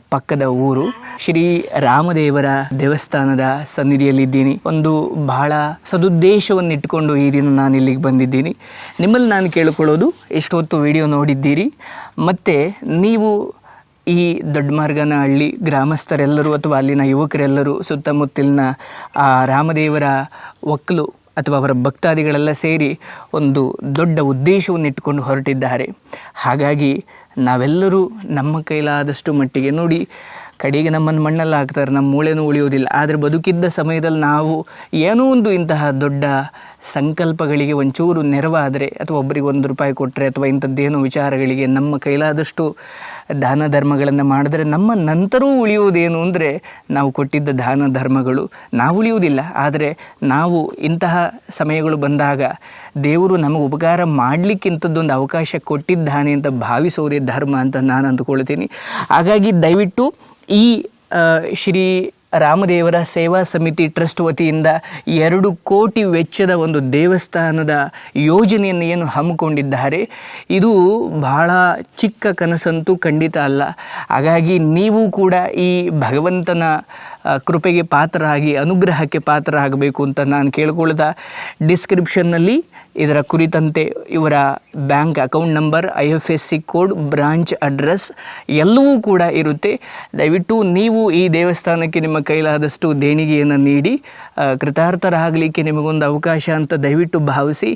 ಪಕ್ಕದ ಊರು. ಶ್ರೀ ರಾಮದೇವರ ದೇವಸ್ಥಾನದ ಸನ್ನಿಧಿಯಲ್ಲಿದ್ದೀನಿ. ಒಂದು ಬಹಳ ಸದುದ್ದೇಶವನ್ನಿಟ್ಟುಕೊಂಡು ಈ ದಿನ ನಾನು ಇಲ್ಲಿಗೆ ಬಂದಿದ್ದೀನಿ. ನಿಮ್ಮಲ್ಲಿ ನಾನು ಕೇಳಿಕೊಳ್ಳೋದು ಎಷ್ಟೊತ್ತು ವಿಡಿಯೋ ನೋಡಿದ್ದೀರಿ? ಮತ್ತು ನೀವು ಈ ದೊಡ್ಡಮಾರ್ಗನಹಳ್ಳಿ ಗ್ರಾಮಸ್ಥರೆಲ್ಲರೂ ಅಥವಾ ಅಲ್ಲಿನ ಯುವಕರೆಲ್ಲರೂ ಸುತ್ತಮುತ್ತಲಿನ ರಾಮದೇವರ ಒಕ್ಕಲು ಅಥವಾ ಅವರ ಭಕ್ತಾದಿಗಳೆಲ್ಲ ಸೇರಿ ಒಂದು ದೊಡ್ಡ ಉದ್ದೇಶವನ್ನು ಇಟ್ಟುಕೊಂಡು ಹೊರಟಿದ್ದಾರೆ. ಹಾಗಾಗಿ ನಾವೆಲ್ಲರೂ ನಮ್ಮ ಕೈಲಾದಷ್ಟು ಮಟ್ಟಿಗೆ ನೋಡಿ, ಕಡೆಗೆ ನಮ್ಮನ್ನು ಮಣ್ಣಲ್ಲಿ ಹಾಕ್ತಾರೆ ನಮ್ಮ ಮೂಳೆನೂ ಉಳಿಯೋದಿಲ್ಲ ಆದರೆ ಬದುಕಿದ್ದ ಸಮಯದಲ್ಲಿ ನಾವು ಏನೋ ಒಂದು ಇಂತಹ ದೊಡ್ಡ ಸಂಕಲ್ಪಗಳಿಗೆ ಒಂಚೂರು ನೆರವಾದರೆ, ಅಥವಾ ಒಬ್ಬರಿಗೆ ಒಂದು ರೂಪಾಯಿ ಕೊಟ್ಟರೆ ಅಥವಾ ಇಂಥದ್ದೇನೋ ವಿಚಾರಗಳಿಗೆ ನಮ್ಮ ಕೈಲಾದಷ್ಟು ದಾನ ಧರ್ಮಗಳನ್ನು ಮಾಡಿದ್ರೆ ನಮ್ಮ ನಂತರವೂ ಉಳಿಯುವುದೇನು ಅಂದರೆ ನಾವು ಕೊಟ್ಟಿದ್ದ ದಾನ ಧರ್ಮಗಳು. ನಾವು ಉಳಿಯುವುದಿಲ್ಲ, ಆದರೆ ನಾವು ಇಂತಹ ಸಮಯಗಳು ಬಂದಾಗ ದೇವರು ನಮಗೆ ಉಪಕಾರ ಮಾಡಲಿಕ್ಕಿಂಥದ್ದೊಂದು ಅವಕಾಶ ಕೊಟ್ಟಿದ್ದಾನೆ ಅಂತ ಭಾವಿಸೋದೇ ಧರ್ಮ ಅಂತ ನಾನು ಅಂದುಕೊಳ್ತೀನಿ. ಹಾಗಾಗಿ ದಯವಿಟ್ಟು ಈ ಶ್ರೀ ರಾಮದೇವರ ಸೇವಾ ಸಮಿತಿ ಟ್ರಸ್ಟ್ ವತಿಯಿಂದ ಎರಡು ಕೋಟಿ ವೆಚ್ಚದ ಒಂದು ದೇವಸ್ಥಾನದ ಯೋಜನೆಯನ್ನು ಏನು ಹಮ್ಮಿಕೊಂಡಿದ್ದಾರೆ. ಇದು ಬಹಳ ಚಿಕ್ಕ ಕನಸಂತೂ ಖಂಡಿತ ಅಲ್ಲ. ಹಾಗಾಗಿ ನೀವು ಕೂಡ ಈ ಭಗವಂತನ ಕೃಪೆಗೆ ಪಾತ್ರರಾಗಿ, ಅನುಗ್ರಹಕ್ಕೆ ಪಾತ್ರರಾಗಬೇಕು ಅಂತ ನಾನು ಕೇಳ್ಕೊಳ್ತಾ ಡಿಸ್ಕ್ರಿಪ್ಷನ್ನಲ್ಲಿ ಇದರ ಕುರಿತಂತೆ ಇವರ bank account number, I F S C code, branch address ಎಲ್ಲವೂ ಕೂಡ ಇರುತ್ತೆ. ದಯವಿಟ್ಟು ನೀವು ಈ ದೇವಸ್ಥಾನಕ್ಕೆ ನಿಮ್ಮ ಕೈಲಾದಷ್ಟು ದೇಣಿಗೆಯನ್ನು ನೀಡಿ ಕೃತಾರ್ಥರಾಗಲಿಕ್ಕೆ ನಿಮಗೊಂದು ಅವಕಾಶ ಅಂತ ದಯವಿಟ್ಟು ಭಾವಿಸಿ.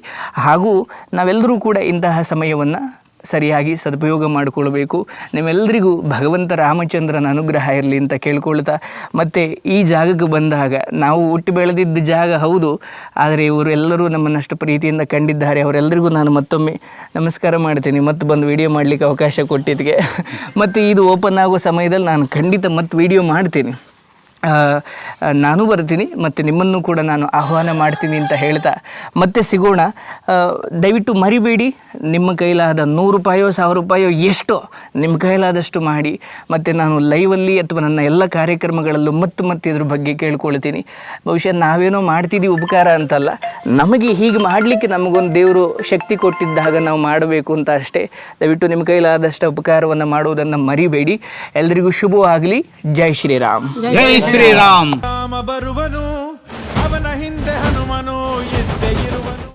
ಹಾಗೂ ನಾವೆಲ್ಲರೂ ಕೂಡ ಇಂತಹ ಸಮಯವನ್ನು ಸರಿಯಾಗಿ ಸದುಪಯೋಗ ಮಾಡಿಕೊಳ್ಬೇಕು. ನಿಮ್ಮೆಲ್ಲರಿಗೂ ಭಗವಂತ ರಾಮಚಂದ್ರನ ಅನುಗ್ರಹ ಇರಲಿ ಅಂತ ಕೇಳ್ಕೊಳ್ತಾ, ಮತ್ತು ಈ ಜಾಗಕ್ಕೆ ಬಂದಾಗ, ನಾವು ಹುಟ್ಟಿ ಬೆಳೆದಿದ್ದ ಜಾಗ ಹೌದು, ಆದರೆ ಇವರು ಎಲ್ಲರೂ ನಮ್ಮನ್ನಷ್ಟು ಪ್ರೀತಿಯಿಂದ ಕಂಡಿದ್ದಾರೆ. ಅವರೆಲ್ಲರಿಗೂ ನಾನು ಮತ್ತೊಮ್ಮೆ ನಮಸ್ಕಾರ ಮಾಡ್ತೀನಿ. ಮತ್ತು ಬಂದು ವಿಡಿಯೋ ಮಾಡಲಿಕ್ಕೆ ಅವಕಾಶ ಕೊಟ್ಟಿದ್ದಕ್ಕೆ. [LAUGHS] ಮತ್ತು ಇದು ಓಪನ್ ಆಗೋ ಸಮಯದಲ್ಲಿ ನಾನು ಖಂಡಿತ ಮತ್ತೆ ವಿಡಿಯೋ ಮಾಡ್ತೀನಿ. ನಾನು ಬರ್ತೀನಿ ಮತ್ತು ನಿಮ್ಮನ್ನು ಕೂಡ ನಾನು ಆಹ್ವಾನ ಮಾಡ್ತೀನಿ ಅಂತ ಹೇಳ್ತಾ ಮತ್ತೆ ಸಿಗೋಣ. ದಯವಿಟ್ಟು ಮರಿಬೇಡಿ. ನಿಮ್ಮ ಕೈಲಾದ ನೂರು ರೂಪಾಯೋ, ಸಾವಿರ ರೂಪಾಯೋ ಎಷ್ಟೋ ನಿಮ್ಮ ಕೈಲಾದಷ್ಟು ಮಾಡಿ. ಮತ್ತು ನಾನು ಲೈವಲ್ಲಿ ಅಥವಾ ನನ್ನ ಎಲ್ಲ ಕಾರ್ಯಕ್ರಮಗಳಲ್ಲೂ ಮತ್ತೆ ಮತ್ತೆ ಇದ್ರ ಬಗ್ಗೆ ಕೇಳ್ಕೊಳ್ತೀನಿ. ಬಹುಶಃ ನಾವೇನೋ ಮಾಡ್ತಿದ್ದೀವಿ ಉಪಕಾರ ಅಂತಲ್ಲ. ನಮಗೆ ಹೀಗೆ ಮಾಡಲಿಕ್ಕೆ ನಮಗೊಂದು ದೇವರು ಶಕ್ತಿ ಕೊಟ್ಟಿದ್ದಾಗ ನಾವು ಮಾಡಬೇಕು ಅಂತ ಅಷ್ಟೇ. ದಯವಿಟ್ಟು ನಿಮ್ಮ ಕೈಲಾದಷ್ಟು ಉಪಕಾರವನ್ನು ಮಾಡುವುದನ್ನು ಮರಿಬೇಡಿ. ಎಲ್ರಿಗೂ ಶುಭವಾಗಲಿ. ಜೈ ಶ್ರೀರಾಮ್. ಜೈ ಶ್ರೀರಾಮ್ ರಾಮ ಬರುವನು